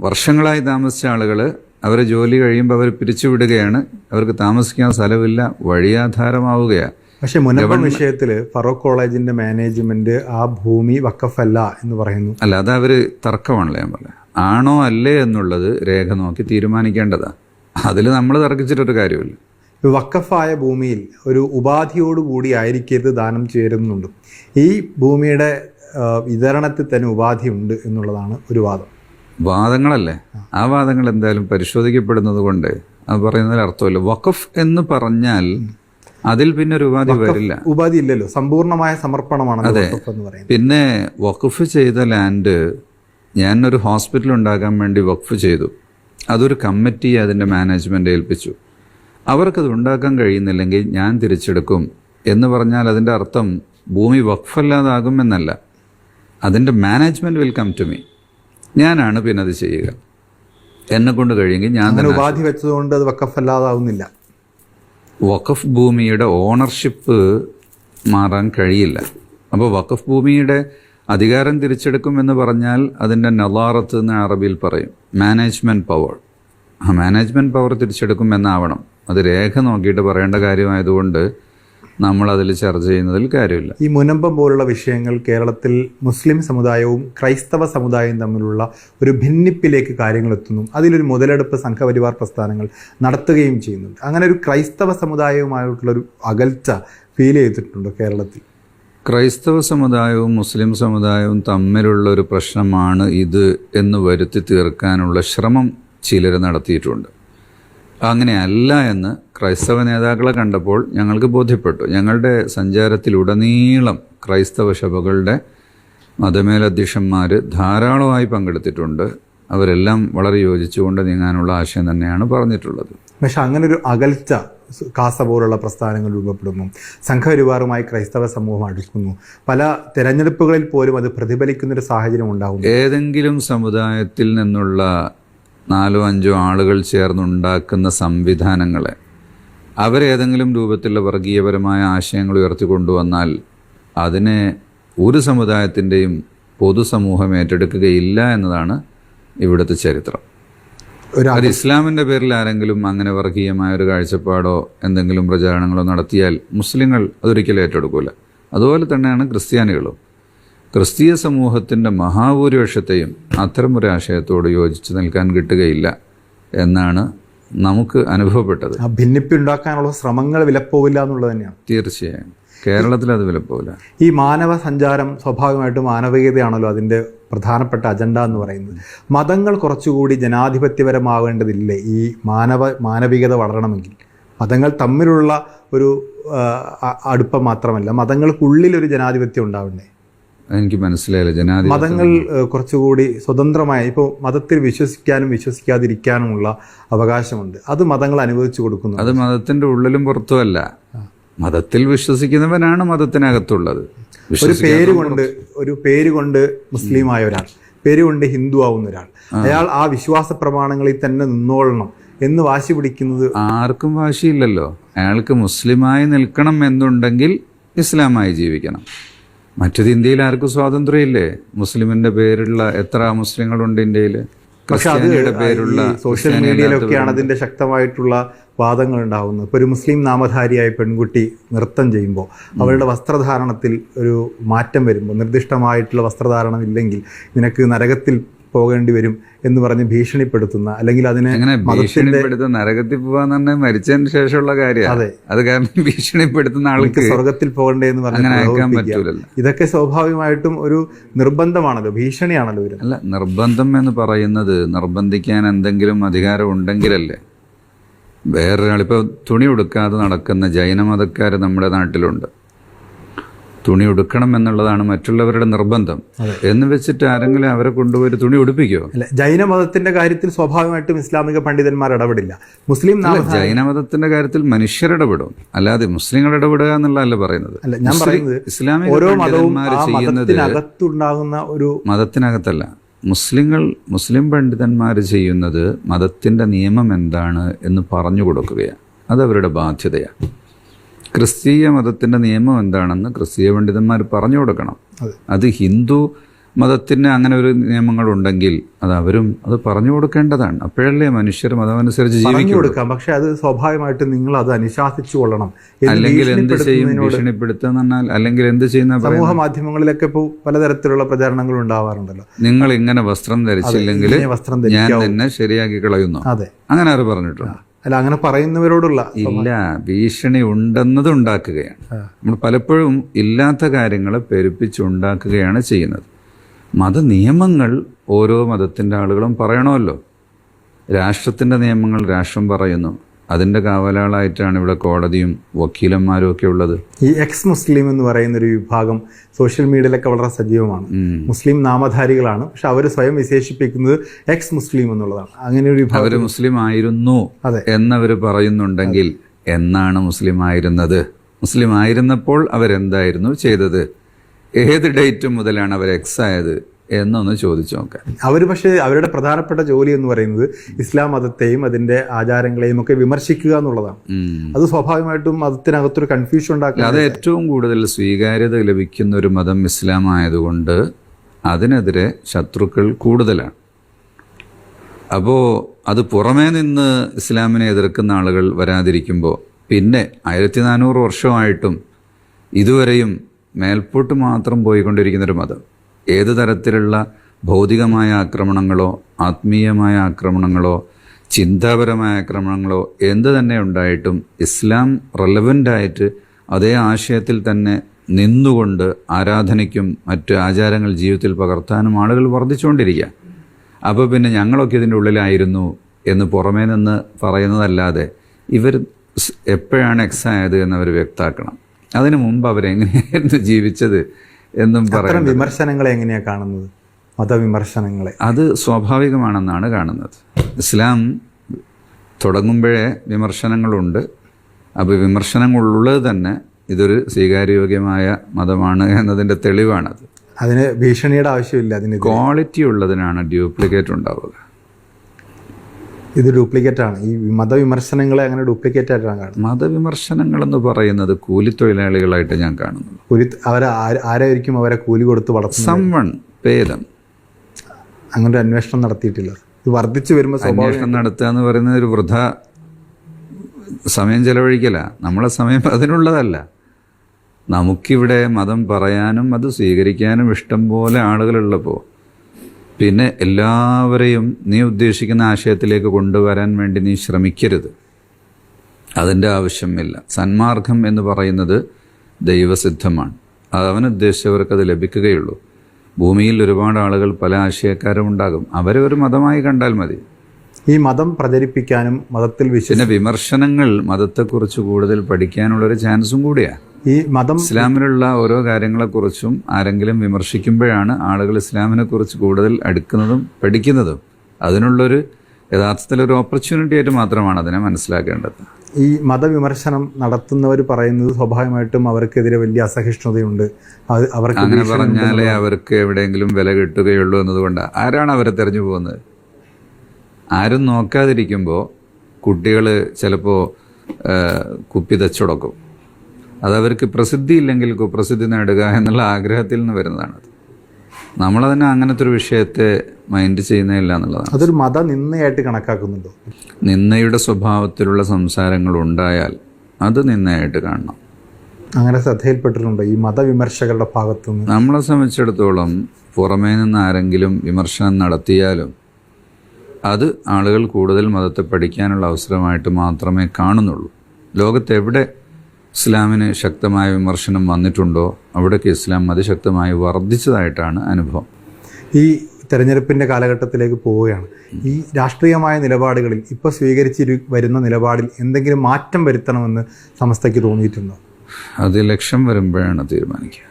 വർഷങ്ങളായി താമസിച്ച ആളുകൾ അവരെ ജോലി കഴിയുമ്പോൾ അവർ പിരിച്ചുവിടുകയാണ് അവർക്ക് താമസിക്കാൻ സ്ഥലമില്ല വഴിയാധാരമാവുകയാണ് പക്ഷേ മുനമ്പ വിഷയത്തിൽ ഫറൂഖ് കോളേജിന്റെ മാനേജ്മെന്റ് ആ ഭൂമി വക്കഫല്ല എന്ന് പറയുന്നു. അല്ല അത് അവർ തർക്കമാണല്ലോ ഞാൻ പറഞ്ഞത് ആണോ അല്ലേ എന്നുള്ളത് രേഖ നോക്കി തീരുമാനിക്കേണ്ടതാണ് അതിൽ നമ്മൾ തർക്കിച്ചിട്ടൊരു കാര്യമില്ല വക്കഫായ ഭൂമിയിൽ ഒരു ഉപാധിയോടുകൂടി ആയിരിക്കരുത് ദാനം ചേരുന്നുണ്ട്. ഈ ഭൂമിയുടെ വിതരണത്തിൽ തന്നെ ഉപാധി ഉണ്ട് എന്നുള്ളതാണ് ഒരു വാദം. വാദങ്ങളല്ലേ? ആ. വാദങ്ങൾ എന്തായാലും പരിശോധിക്കപ്പെടുന്നത് കൊണ്ട് അത് പറയുന്നതിൽ അർത്ഥമില്ല. വഖഫ് എന്ന് പറഞ്ഞാൽ അതിൽ പിന്നെ ഒരു ഉപാധി വരില്ല. ഉപാധി ഇല്ലല്ലോ. സമ്പൂർണമായ സമർപ്പണമാണ് അതെ. പിന്നെ വഖഫ് ചെയ്ത ലാൻഡ് ഞാനൊരു ഹോസ്പിറ്റൽ ഉണ്ടാക്കാൻ വേണ്ടി വഖഫ് ചെയ്തു. അതൊരു കമ്മിറ്റി അതിന്റെ മാനേജ്മെന്റ് ഏൽപ്പിച്ചു. അവർക്കത് ഉണ്ടാക്കാൻ കഴിയുന്നില്ലെങ്കിൽ ഞാൻ തിരിച്ചെടുക്കും എന്ന് പറഞ്ഞാൽ അതിന്റെ അർത്ഥം ഭൂമി വഖഫല്ലാതാകുമെന്നല്ല അതിന്റെ management will come to me ഞാനാണ് പിന്നെ അത് ചെയ്യുക. എന്നെ കൊണ്ട് കഴിയുമെങ്കിൽ ഞാൻ തന്നെ ഉപാധി വെച്ചതുകൊണ്ട് അത് വക്കഫല്ലാതാവുന്നില്ല വഖഫ് ഭൂമിയുടെ ഓണർഷിപ്പ് മാറാൻ കഴിയില്ല. അപ്പോൾ വഖഫ് ഭൂമിയുടെ അധികാരം തിരിച്ചെടുക്കും എന്ന് പറഞ്ഞാൽ അതിന്റെ നലാറത്ത് എന്ന് അറബിയിൽ പറയും. മാനേജ്മെന്റ് പവർ ആ മാനേജ്മെന്റ് പവർ തിരിച്ചെടുക്കും എന്നാവണം അത് രേഖ നോക്കിയിട്ട് പറയേണ്ട കാര്യമായതുകൊണ്ട് നമ്മൾ അതിൽ ചർച്ച ചെയ്യുന്നതിൽ കാര്യമില്ല. ഈ മുനമ്പം പോലുള്ള വിഷയങ്ങൾ കേരളത്തിൽ മുസ്ലിം സമുദായവും ക്രൈസ്തവ സമുദായവും തമ്മിലുള്ള ഒരു ഭിന്നിപ്പിലേക്ക് കാര്യങ്ങൾ എത്തുന്നു. അതിലൊരു മുതലെടുപ്പ് സംഘപരിവാർ പ്രസ്ഥാനങ്ങൾ നടത്തുകയും ചെയ്യുന്നുണ്ട്. അങ്ങനെ ഒരു ക്രൈസ്തവ സമുദായവുമായിട്ടുള്ളൊരു അകൽച്ച ഫീൽ ചെയ്തിട്ടുണ്ടോ കേരളത്തിൽ? ക്രൈസ്തവ സമുദായവും മുസ്ലിം സമുദായവും തമ്മിലുള്ള ഒരു പ്രശ്നമാണ് ഇത് എന്ന് വരുത്തി തീർക്കാനുള്ള ശ്രമം ചിലർ നടത്തിയിട്ടുണ്ട്. അങ്ങനെയല്ല എന്ന് ക്രൈസ്തവ നേതാക്കളെ കണ്ടപ്പോൾ ഞങ്ങൾക്ക് ബോധ്യപ്പെട്ടു. ഞങ്ങളുടെ സഞ്ചാരത്തിലുടനീളം ക്രൈസ്തവ സഭകളുടെ മതമേലധ്യക്ഷന്മാർ ധാരാളമായി പങ്കെടുത്തിട്ടുണ്ട്. അവരെല്ലാം വളരെ യോജിച്ചുകൊണ്ട് നീങ്ങാനുള്ള ആശയം തന്നെയാണ് പറഞ്ഞിട്ടുള്ളത്. പക്ഷേ അങ്ങനെ ഒരു അകൽച്ച കാസ പോലുള്ള പ്രസ്ഥാനങ്ങൾ രൂപപ്പെടുന്നു. സംഘപരിവാറുമായി ക്രൈസ്തവ സമൂഹം അടുക്കുന്നു. പല തെരഞ്ഞെടുപ്പുകളിൽ പോലും അത് പ്രതിഫലിക്കുന്ന ഒരു സാഹചര്യം ഉണ്ടാകും ഏതെങ്കിലും സമുദായത്തിൽ നിന്നുള്ള നാലോ അഞ്ചോ ആളുകൾ ചേർന്നുണ്ടാക്കുന്ന സംവിധാനങ്ങളെ. അവരേതെങ്കിലും രൂപത്തിലുള്ള വർഗീയപരമായ ആശയങ്ങൾ ഉയർത്തിക്കൊണ്ടുവന്നാൽ അതിനെ ഒരു സമുദായത്തിന്റെയും പൊതുസമൂഹം ഏറ്റെടുക്കുകയില്ല എന്നതാണ് ഇവിടുത്തെ ചരിത്രം. ഒരു അത് ഇസ്ലാമിന്റെ പേരിൽ ആരെങ്കിലും അങ്ങനെ വർഗീയമായ ഒരു കാഴ്ചപ്പാടോ എന്തെങ്കിലും പ്രചാരണങ്ങളോ നടത്തിയാൽ മുസ്ലിങ്ങൾ അതൊരിക്കലും ഏറ്റെടുക്കില്ല അതുപോലെ തന്നെയാണ് ക്രിസ്ത്യാനികളും. ക്രിസ്തീയ സമൂഹത്തിന്റെ മഹാഭൂരിപക്ഷത്തെയും അത്തരം ഒരു ആശയത്തോട് യോജിച്ച് നിൽക്കാൻ കിട്ടുകയില്ല എന്നാണ് നമുക്ക് അനുഭവപ്പെട്ടത്. ആ ഭിന്നിപ്പുണ്ടാക്കാനുള്ള ശ്രമങ്ങൾ വിലപ്പോവില്ല എന്നുള്ളത് തന്നെയാണ്. തീർച്ചയായും. കേരളത്തിൽ അത് വിലപ്പോവില്ല. ഈ മാനവ സഞ്ചാരം സ്വാഭാവികമായിട്ടും മാനവികതയാണല്ലോ അതിന്റെ പ്രധാനപ്പെട്ട അജണ്ട എന്ന് പറയുന്നത്. മതങ്ങൾ കുറച്ചുകൂടി ജനാധിപത്യപരമാവേണ്ടതില്ലേ? ഈ മാനവ മാനവികത വളരണമെങ്കിൽ. മതങ്ങൾ തമ്മിലുള്ള ഒരു അടുപ്പം മാത്രമല്ല. മതങ്ങൾക്കുള്ളിൽ ഒരു ജനാധിപത്യം ഉണ്ടാവണ്ടേ? എനിക്ക് മനസ്സിലായില്ല. ജനാധി മതങ്ങൾ കുറച്ചുകൂടി സ്വതന്ത്രമായ ഇപ്പോൾ മതത്തിൽ വിശ്വസിക്കാനും വിശ്വസിക്കാതിരിക്കാനുമുള്ള അവകാശമുണ്ട്. അത് മതങ്ങൾ അനുവദിച്ചു കൊടുക്കുന്നു. അത് മതത്തിന്റെ ഉള്ളിലും പുറത്തുമല്ല. മതത്തിൽ വിശ്വസിക്കുന്നവനാണ് മതത്തിനകത്തുള്ളത്. ഒരു പേര് കൊണ്ട് ഒരു പേര് കൊണ്ട് മുസ്ലിമായ ഒരാൾ പേര് കൊണ്ട് ഹിന്ദു ആവുന്ന ഒരാൾ അയാൾ ആ വിശ്വാസ പ്രമാണങ്ങളിൽ തന്നെ നിന്നോളണം എന്ന് വാശി പിടിക്കുന്നത് ആർക്കും വാശിയില്ലല്ലോ. അയാൾക്ക് മുസ്ലിമായി നിൽക്കണം എന്നുണ്ടെങ്കിൽ ഇസ്ലാമായി ജീവിക്കണം. മറ്റത് ഇന്ത്യയിൽ ആർക്കും സ്വാതന്ത്ര്യമില്ലേ? മുസ്ലിമിന്റെ പേരുള്ള എത്ര മുസ്ലിങ്ങളുണ്ട് ഇന്ത്യയിൽ? പക്ഷെ അത് ക്രിസ്ത്യാനിയുടെ പേരുള്ള സോഷ്യൽ മീഡിയയിലൊക്കെയാണ് അതിന്റെ ശക്തമായിട്ടുള്ള വാദങ്ങൾ ഉണ്ടാകുന്നത് ഇപ്പോൾ ഒരു മുസ്ലിം നാമധാരിയായ പെൺകുട്ടി നൃത്തം ചെയ്യുമ്പോൾ അവളുടെ വസ്ത്രധാരണത്തിൽ ഒരു മാറ്റം വരുമ്പോൾ നിർദ്ദിഷ്ടമായിട്ടുള്ള വസ്ത്രധാരണം ഇല്ലെങ്കിൽ നിനക്ക് നരകത്തിൽ പോകേണ്ടി വരും എന്ന് പറഞ്ഞ് ഭീഷണിപ്പെടുത്തുന്ന അല്ലെങ്കിൽ അതിനെ ഭീഷണിപ്പെടുത്തുന്ന നരകത്തിൽ പോവാന്ന് പറഞ്ഞാൽ മരിച്ചതിന് ശേഷമുള്ള കാര്യം അതെ. അത് കാരണം ഭീഷണിപ്പെടുത്തുന്ന ആൾക്ക് സ്വർഗത്തിൽ പോകണ്ടേ എന്ന് പറഞ്ഞാൽ ഇതൊക്കെ സ്വാഭാവികമായിട്ടും ഒരു നിർബന്ധമാണല്ലോ ഭീഷണിയാണല്ലോ വരുന്നത് അല്ല നിർബന്ധം എന്ന് പറയുന്നത് നിർബന്ധിക്കാൻ എന്തെങ്കിലും അധികാരം ഉണ്ടെങ്കിലല്ലേ? വേറൊരാളിപ്പോൾ തുണി ഉടുക്കാതെ നടക്കുന്ന ജൈനമതക്കാർ നമ്മുടെ നാട്ടിലുണ്ട്. തുണി ഉടുക്കണം എന്നുള്ളതാണ് മറ്റുള്ളവരുടെ നിർബന്ധം. എന്ന് വെച്ചിട്ട് ആരെങ്കിലും അവരെ കൊണ്ടുപോയി തുണി ഉടുപ്പിക്കോ അല്ല ജൈനമതത്തിന്റെ കാര്യത്തിൽ സ്വാഭാവികമായിട്ടും ഇസ്ലാമിക പണ്ഡിതന്മാർ ഇടപെടില്ല. മുസ്ലിം ജൈനമതത്തിന്റെ കാര്യത്തിൽ മനുഷ്യർ ഇടപെടും. അല്ലാതെ മുസ്ലിങ്ങൾ ഇടപെടുക എന്നുള്ളതല്ല പറയുന്നത്. അല്ല ഞാൻ പറയുന്നത് ഇസ്ലാമിക ഓരോ മതവും പണ്ഡിതന്മാർ മതത്തിനകത്തുണ്ടാകുന്ന ഒരു മതത്തിനകത്തല്ല. മുസ്ലിങ്ങൾ മുസ്ലിം പണ്ഡിതന്മാർ ചെയ്യുന്നത് മതത്തിന്റെ നിയമം എന്താണ് എന്ന് പറഞ്ഞു കൊടുക്കുകയാണ്. അതവരുടെ ബാധ്യതയാണ്. ക്രിസ്തീയ മതത്തിന്റെ നിയമം എന്താണെന്ന് ക്രിസ്തീയ പണ്ഡിതന്മാർ പറഞ്ഞു കൊടുക്കണം. അതെ. ഹിന്ദു മതത്തിന് അങ്ങനെ ഒരു നിയമങ്ങളുണ്ടെങ്കിൽ അത് അവരും അത് പറഞ്ഞു കൊടുക്കേണ്ടതാണ്. അപ്പോഴല്ലേ മനുഷ്യർ മതമനുസരിച്ച് പറഞ്ഞു ജീവിക്കും കൊടുക്കാം. പക്ഷെ അത് സ്വാഭാവികമായിട്ട് നിങ്ങൾ അത് അനുശാസിച്ചു കൊള്ളണം. അല്ലെങ്കിൽ എന്ത് ചെയ്യും ഭീഷണിപ്പെടുത്തുക എന്ന് പറഞ്ഞാൽ അല്ലെങ്കിൽ എന്ത് ചെയ്യുന്ന സമൂഹ മാധ്യമങ്ങളിലൊക്കെ ഇപ്പോൾ പലതരത്തിലുള്ള പ്രചാരണങ്ങൾ ഉണ്ടാവാറുണ്ടല്ലോ. നിങ്ങൾ ഇങ്ങനെ വസ്ത്രം ധരിച്ചില്ലെങ്കിൽ വസ്ത്രം ഞാൻ തന്നെ ശരിയാക്കി കളയുന്നു. അതെ. അങ്ങനെ അവർ പറഞ്ഞിട്ടുണ്ട്. അല്ല അങ്ങനെ പറയുന്നവരോടുള്ള ഇല്ല ഭീഷണി ഉണ്ടെന്നത് ഉണ്ടാക്കുകയാണ്. നമ്മൾ പലപ്പോഴും ഇല്ലാത്ത കാര്യങ്ങളെ പെരുപ്പിച്ചുണ്ടാക്കുകയാണ് ചെയ്യുന്നത്. മത നിയമങ്ങൾ ഓരോ മതത്തിന്റെ ആളുകളും പറയണമല്ലോ. രാഷ്ട്രത്തിന്റെ നിയമങ്ങൾ രാഷ്ട്രം പറയുന്നു. അതിന്റെ കാവലാളായിട്ടാണ് ഇവിടെ കോടതിയും വക്കീലന്മാരും ഒക്കെ ഉള്ളത്. ഈ എക്സ് മുസ്ലിം എന്ന് പറയുന്ന ഒരു വിഭാഗം സോഷ്യൽ മീഡിയയിലൊക്കെ വളരെ സജീവമാണ്. മുസ്ലിം നാമധാരികളാണ്. പക്ഷെ അവർ സ്വയം വിശേഷിപ്പിക്കുന്നത് എക്സ് മുസ്ലിം എന്നുള്ളതാണ്. അങ്ങനെ ഒരു വിഭാഗം അവർ മുസ്ലിം ആയിരുന്നു അതെ. എന്നവർ പറയുന്നുണ്ടെങ്കിൽ എന്നാണ് മുസ്ലിം ആയിരുന്നത്? മുസ്ലിം ആയിരുന്നപ്പോൾ അവരെന്തായിരുന്നു ചെയ്തത്? ഏത് ഡേറ്റ് മുതലാണ് അവർ എക്സ് ആയത്? എന്നൊന്ന് ചോദിച്ചു നോക്കാം. അവർ പക്ഷേ അവരുടെ പ്രധാനപ്പെട്ട ജോലി എന്ന് പറയുന്നത് ഇസ്ലാം മതത്തെയും അതിന്റെ ആചാരങ്ങളെയും ഒക്കെ വിമർശിക്കുക എന്നുള്ളതാണ്. അത് സ്വാഭാവികമായിട്ടും മതത്തിനകത്തൊരു കൺഫ്യൂഷൻ ഉണ്ടാക്കുക അത് ഏറ്റവും കൂടുതൽ സ്വീകാര്യത ലഭിക്കുന്ന ഒരു മതം ഇസ്ലാം ആയതുകൊണ്ട് അതിനെതിരെ ശത്രുക്കൾ കൂടുതലാണ്. അപ്പോൾ അത് പുറമേ നിന്ന് ഇസ്ലാമിനെ എതിർക്കുന്ന ആളുകൾ വരാതിരിക്കുമ്പോൾ പിന്നെ ആയിരത്തി നാനൂറ് വർഷമായിട്ടും ഇതുവരെയും മേൽപോട്ട് മാത്രം പോയിക്കൊണ്ടിരിക്കുന്നൊരു മതം. ഏത് തരത്തിലുള്ള ഭൗതികമായ ആക്രമണങ്ങളോ ആത്മീയമായ ആക്രമണങ്ങളോ ചിന്താപരമായ ആക്രമണങ്ങളോ എന്ത് തന്നെ ഉണ്ടായിട്ടും ഇസ്ലാം റെലവന്റായിട്ട് അതേ ആശയത്തിൽ തന്നെ നിന്നുകൊണ്ട് ആരാധനയ്ക്കും മറ്റ് ആചാരങ്ങൾ ജീവിതത്തിൽ പകർത്താനും ആളുകൾ വർദ്ധിച്ചുകൊണ്ടിരിക്കുക. അപ്പോൾ പിന്നെ ഞങ്ങളൊക്കെ ഇതിന്റെ ഉള്ളിലായിരുന്നു എന്ന് പുറമേ നിന്ന് പറയുന്നതല്ലാതെ ഇവർ എപ്പോഴാണ് എക്സായത് എന്നവർ വ്യക്താക്കണം അതിനു മുമ്പ് അവരെങ്ങനെയായിരുന്നു ജീവിച്ചത്? എന്നും പറയുന്നത്. പറയാം വിമർശനങ്ങളെ എങ്ങനെയാണ് കാണുന്നത്? മതവിമർശനങ്ങളെ. അത് സ്വാഭാവികമാണെന്നാണ് കാണുന്നത്. ഇസ്ലാം തുടങ്ങുമ്പോഴേ വിമർശനങ്ങളുണ്ട്. അപ്പോൾ വിമർശനങ്ങളുള്ളത് തന്നെ ഇതൊരു സ്വീകാര്യോഗ്യമായ മതമാണ് എന്നതിന്റെ തെളിവാണത്. അതിന് ഭീഷണിയുടെ ആവശ്യമില്ല അതിന് ക്വാളിറ്റി ഉള്ളതിനാണ് ഡ്യൂപ്ലിക്കേറ്റ് ഉണ്ടാവുക. ഇത് ഡ്യൂപ്ലിക്കേറ്റ് ആണ്. ഈ മതവിമർശനങ്ങളെ അങ്ങനെ ഡ്യൂപ്ലിക്കേറ്റ് ആയിട്ടാണ് കാണുന്നത്. മതവിമർശനങ്ങൾ എന്ന് പറയുന്നത് കൂലിത്തൊഴിലാളികളായിട്ട് ഞാൻ കാണുന്നു. കൂലി അവർ ആരായിരിക്കും അവരെ കൂലി കൊടുത്ത് വളർത്തുന്നത്? സംവൺ പേദം. അങ്ങനെ ഒരു അന്വേഷണം നടത്തിയിട്ടില്ല. ഇത് വർദ്ധിച്ചു വരുമ്പോൾ അന്വേഷണം നടത്തുക എന്ന് പറയുന്നത് ഒരു വൃഥ സമയം ചെലവഴിക്കല. നമ്മളെ സമയം അതിനുള്ളതല്ല. നമുക്കിവിടെ മതം പറയാനും അത് സ്വീകരിക്കാനും ഇഷ്ടം പോലെ ആളുകളുള്ളപ്പോൾ പിന്നെ എല്ലാവരെയും നീ ഉദ്ദേശിക്കുന്ന ആശയത്തിലേക്ക് കൊണ്ടുവരാൻ വേണ്ടി നീ ശ്രമിക്കരുത്. അതിന്റെ ആവശ്യമില്ല. സന്മാർഗം എന്ന് പറയുന്നത് ദൈവസിദ്ധമാണ്. അത് അവൻ ഉദ്ദേശിച്ചവർക്ക് അത് ലഭിക്കുകയുള്ളൂ. ഭൂമിയിൽ ഒരുപാട് ആളുകൾ പല ആശയക്കാരും ഉണ്ടാകും. അവരെ ഒരു മതമായി കണ്ടാൽ മതി. ഈ മതം പ്രചരിപ്പിക്കാനും മതത്തിൽ വിശ്വസിക്കുന്ന വിമർശനങ്ങൾ മതത്തെക്കുറിച്ച് കൂടുതൽ പഠിക്കാനുള്ള ഒരു ചാൻസും കൂടിയാണ് ഈ മതം ഇസ്ലാമിലുള്ള ഓരോ കാര്യങ്ങളെക്കുറിച്ചും ആരെങ്കിലും വിമർശിക്കുമ്പോഴാണ് ആളുകൾ ഇസ്ലാമിനെ കുറിച്ച് കൂടുതൽ അടുക്കുന്നതും പഠിക്കുന്നതും. അതിനുള്ളൊരു യഥാർത്ഥത്തിൽ ഒരു ഓപ്പർച്യൂണിറ്റി ആയിട്ട് മാത്രമാണ് അതിനെ മനസ്സിലാക്കേണ്ടത്. ഈ മതവിമർശനം നടത്തുന്നവർ പറയുന്നത് സ്വാഭാവികമായിട്ടും അവർക്കെതിരെ വലിയ അസഹിഷ്ണുതയുണ്ട്. അവർക്ക് അങ്ങനെ പറഞ്ഞാലേ അവർക്ക് എവിടെയെങ്കിലും വില കിട്ടുകയുള്ളൂ എന്നതുകൊണ്ട്. ആരാണ് അവരെ തെരഞ്ഞു പോകുന്നത്? ആരും നോക്കാതിരിക്കുമ്പോൾ കുട്ടികൾ ചിലപ്പോൾ കുപ്പി തച്ചുടക്കും. അതവർക്ക് പ്രസിദ്ധി ഇല്ലെങ്കിൽ കുപ്രസിദ്ധി നേടുക എന്നുള്ള ആഗ്രഹത്തിൽ നിന്ന് വരുന്നതാണത് നമ്മളതിനെ അങ്ങനത്തെ ഒരു വിഷയത്തെ മൈൻഡ് ചെയ്യുന്നില്ല എന്നുള്ളതാണ്. അതൊരു മത നിന്നയായിട്ട് കണക്കാക്കുന്നുണ്ടോ? നിന്നയുടെ സ്വഭാവത്തിലുള്ള സംസാരങ്ങൾ ഉണ്ടായാൽ അത് നിന്നയായിട്ട് കാണണം. അങ്ങനെ ശ്രദ്ധയിൽപ്പെട്ടിട്ടുണ്ടോ ഈ മതവിമർശകരുടെ ഭാഗത്തുനിന്ന്? നമ്മളെ സംബന്ധിച്ചിടത്തോളം പുറമേ നിന്ന് ആരെങ്കിലും വിമർശനം നടത്തിയാലും അത് ആളുകൾ കൂടുതൽ മതത്തെ പഠിക്കാനുള്ള അവസരമായിട്ട് മാത്രമേ കാണുന്നുള്ളൂ. ലോകത്തെവിടെ ഇസ്ലാമിന് ശക്തമായ വിമർശനം വന്നിട്ടുണ്ടോ അവിടേക്ക് ഇസ്ലാം അതിശക്തമായി വർദ്ധിച്ചതായിട്ടാണ് അനുഭവം. ഈ തെരഞ്ഞെടുപ്പിന്റെ കാലഘട്ടത്തിലേക്ക് പോവുകയാണ്. ഈ രാഷ്ട്രീയമായ നിലപാടുകളിൽ ഇപ്പോൾ സ്വീകരിച്ചിരി വരുന്ന നിലപാടിൽ എന്തെങ്കിലും മാറ്റം വരുത്തണമെന്ന് സമസ്തയ്ക്ക് തോന്നിയിട്ടുണ്ടോ? അത് ലക്ഷ്യം വരുമ്പോഴാണ് തീരുമാനിക്കുക.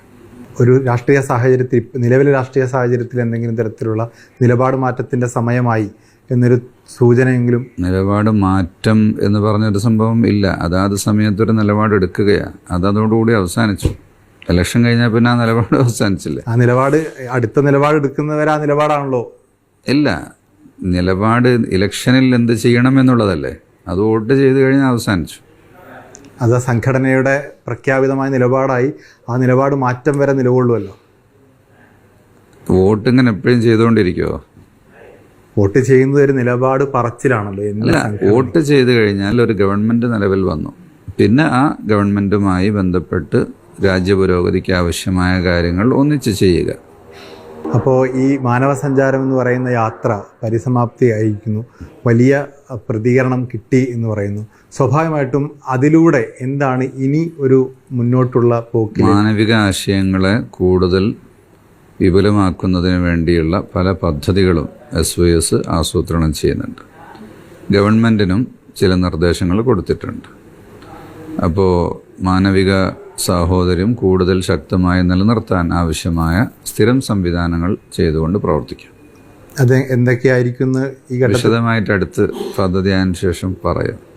ഒരു രാഷ്ട്രീയ സാഹചര്യത്തിൽ നിലവിലെ രാഷ്ട്രീയ സാഹചര്യത്തിൽ എന്തെങ്കിലും തരത്തിലുള്ള നിലപാട് മാറ്റത്തിന്റെ സമയമായി എന്നൊരു സൂചനയെങ്കിലും. നിലപാട് മാറ്റം എന്ന് പറഞ്ഞൊരു സംഭവം ഇല്ല. അതാത് സമയത്തൊരു നിലപാടെടുക്കുകയാണ് അത് അതോടുകൂടി അവസാനിച്ചു. ഇലക്ഷൻ കഴിഞ്ഞാൽ പിന്നെ ആ നിലപാട് അവസാനിച്ചില്ല. ആ നിലപാട് അടുത്ത നിലപാട് എടുക്കുന്നവർ ആ നിലപാടാണല്ലോ. ഇല്ല. നിലപാട് ഇലക്ഷനിൽ എന്ത് ചെയ്യണം എന്നുള്ളതല്ലേ. അത് വോട്ട് ചെയ്ത് കഴിഞ്ഞാൽ അവസാനിച്ചു. അത് സംഘടനയുടെ പ്രഖ്യാപിതമായ നിലപാടായി ആ നിലപാട് മാറ്റം വരെ നിലകൊള്ളുമല്ലോ വോട്ട് ഇങ്ങനെ എപ്പോഴും ചെയ്തുകൊണ്ടിരിക്കുമോ വോട്ട് ചെയ്യുന്നത് ഒരു നിലപാട് പറച്ചിലാണല്ലോ അല്ല വോട്ട് ചെയ്ത് കഴിഞ്ഞാൽ ഒരു ഗവൺമെന്റ് നിലവിൽ വന്നു. പിന്നെ ആ ഗവൺമെന്റുമായി ബന്ധപ്പെട്ട് രാജ്യപുരോഗതിക്ക് ആവശ്യമായ കാര്യങ്ങൾ ഒന്നിച്ച് ചെയ്യുക. അപ്പോൾ ഈ മാനവ സഞ്ചാരം എന്ന് പറയുന്ന യാത്ര പരിസമാപ്തി ആയിരിക്കുന്നു വലിയ പ്രതികരണം കിട്ടി എന്ന് പറയുന്നു. സ്വാഭാവികമായിട്ടും അതിലൂടെ എന്താണ് ഇനി ഒരു മുന്നോട്ടുള്ള പോക്ക് മാനവിക ആശയങ്ങളെ കൂടുതൽ വിപുലമാക്കുന്നതിന് വേണ്ടിയുള്ള പല പദ്ധതികളും എസ് വൈ എസ് ആസൂത്രണം ചെയ്യുന്നുണ്ട്. ഗവൺമെന്റിനും ചില നിർദ്ദേശങ്ങൾ കൊടുത്തിട്ടുണ്ട്. അപ്പോൾ മാനവിക സാഹോദര്യം കൂടുതൽ ശക്തമായി നിലനിർത്താൻ ആവശ്യമായ സ്ഥിരം സംവിധാനങ്ങൾ ചെയ്തുകൊണ്ട് പ്രവർത്തിക്കാം. അത് എന്തൊക്കെയായിരിക്കും വിശദമായിട്ട് അടുത്ത് പദ്ധതി ആയതിനു ശേഷം പറയാം.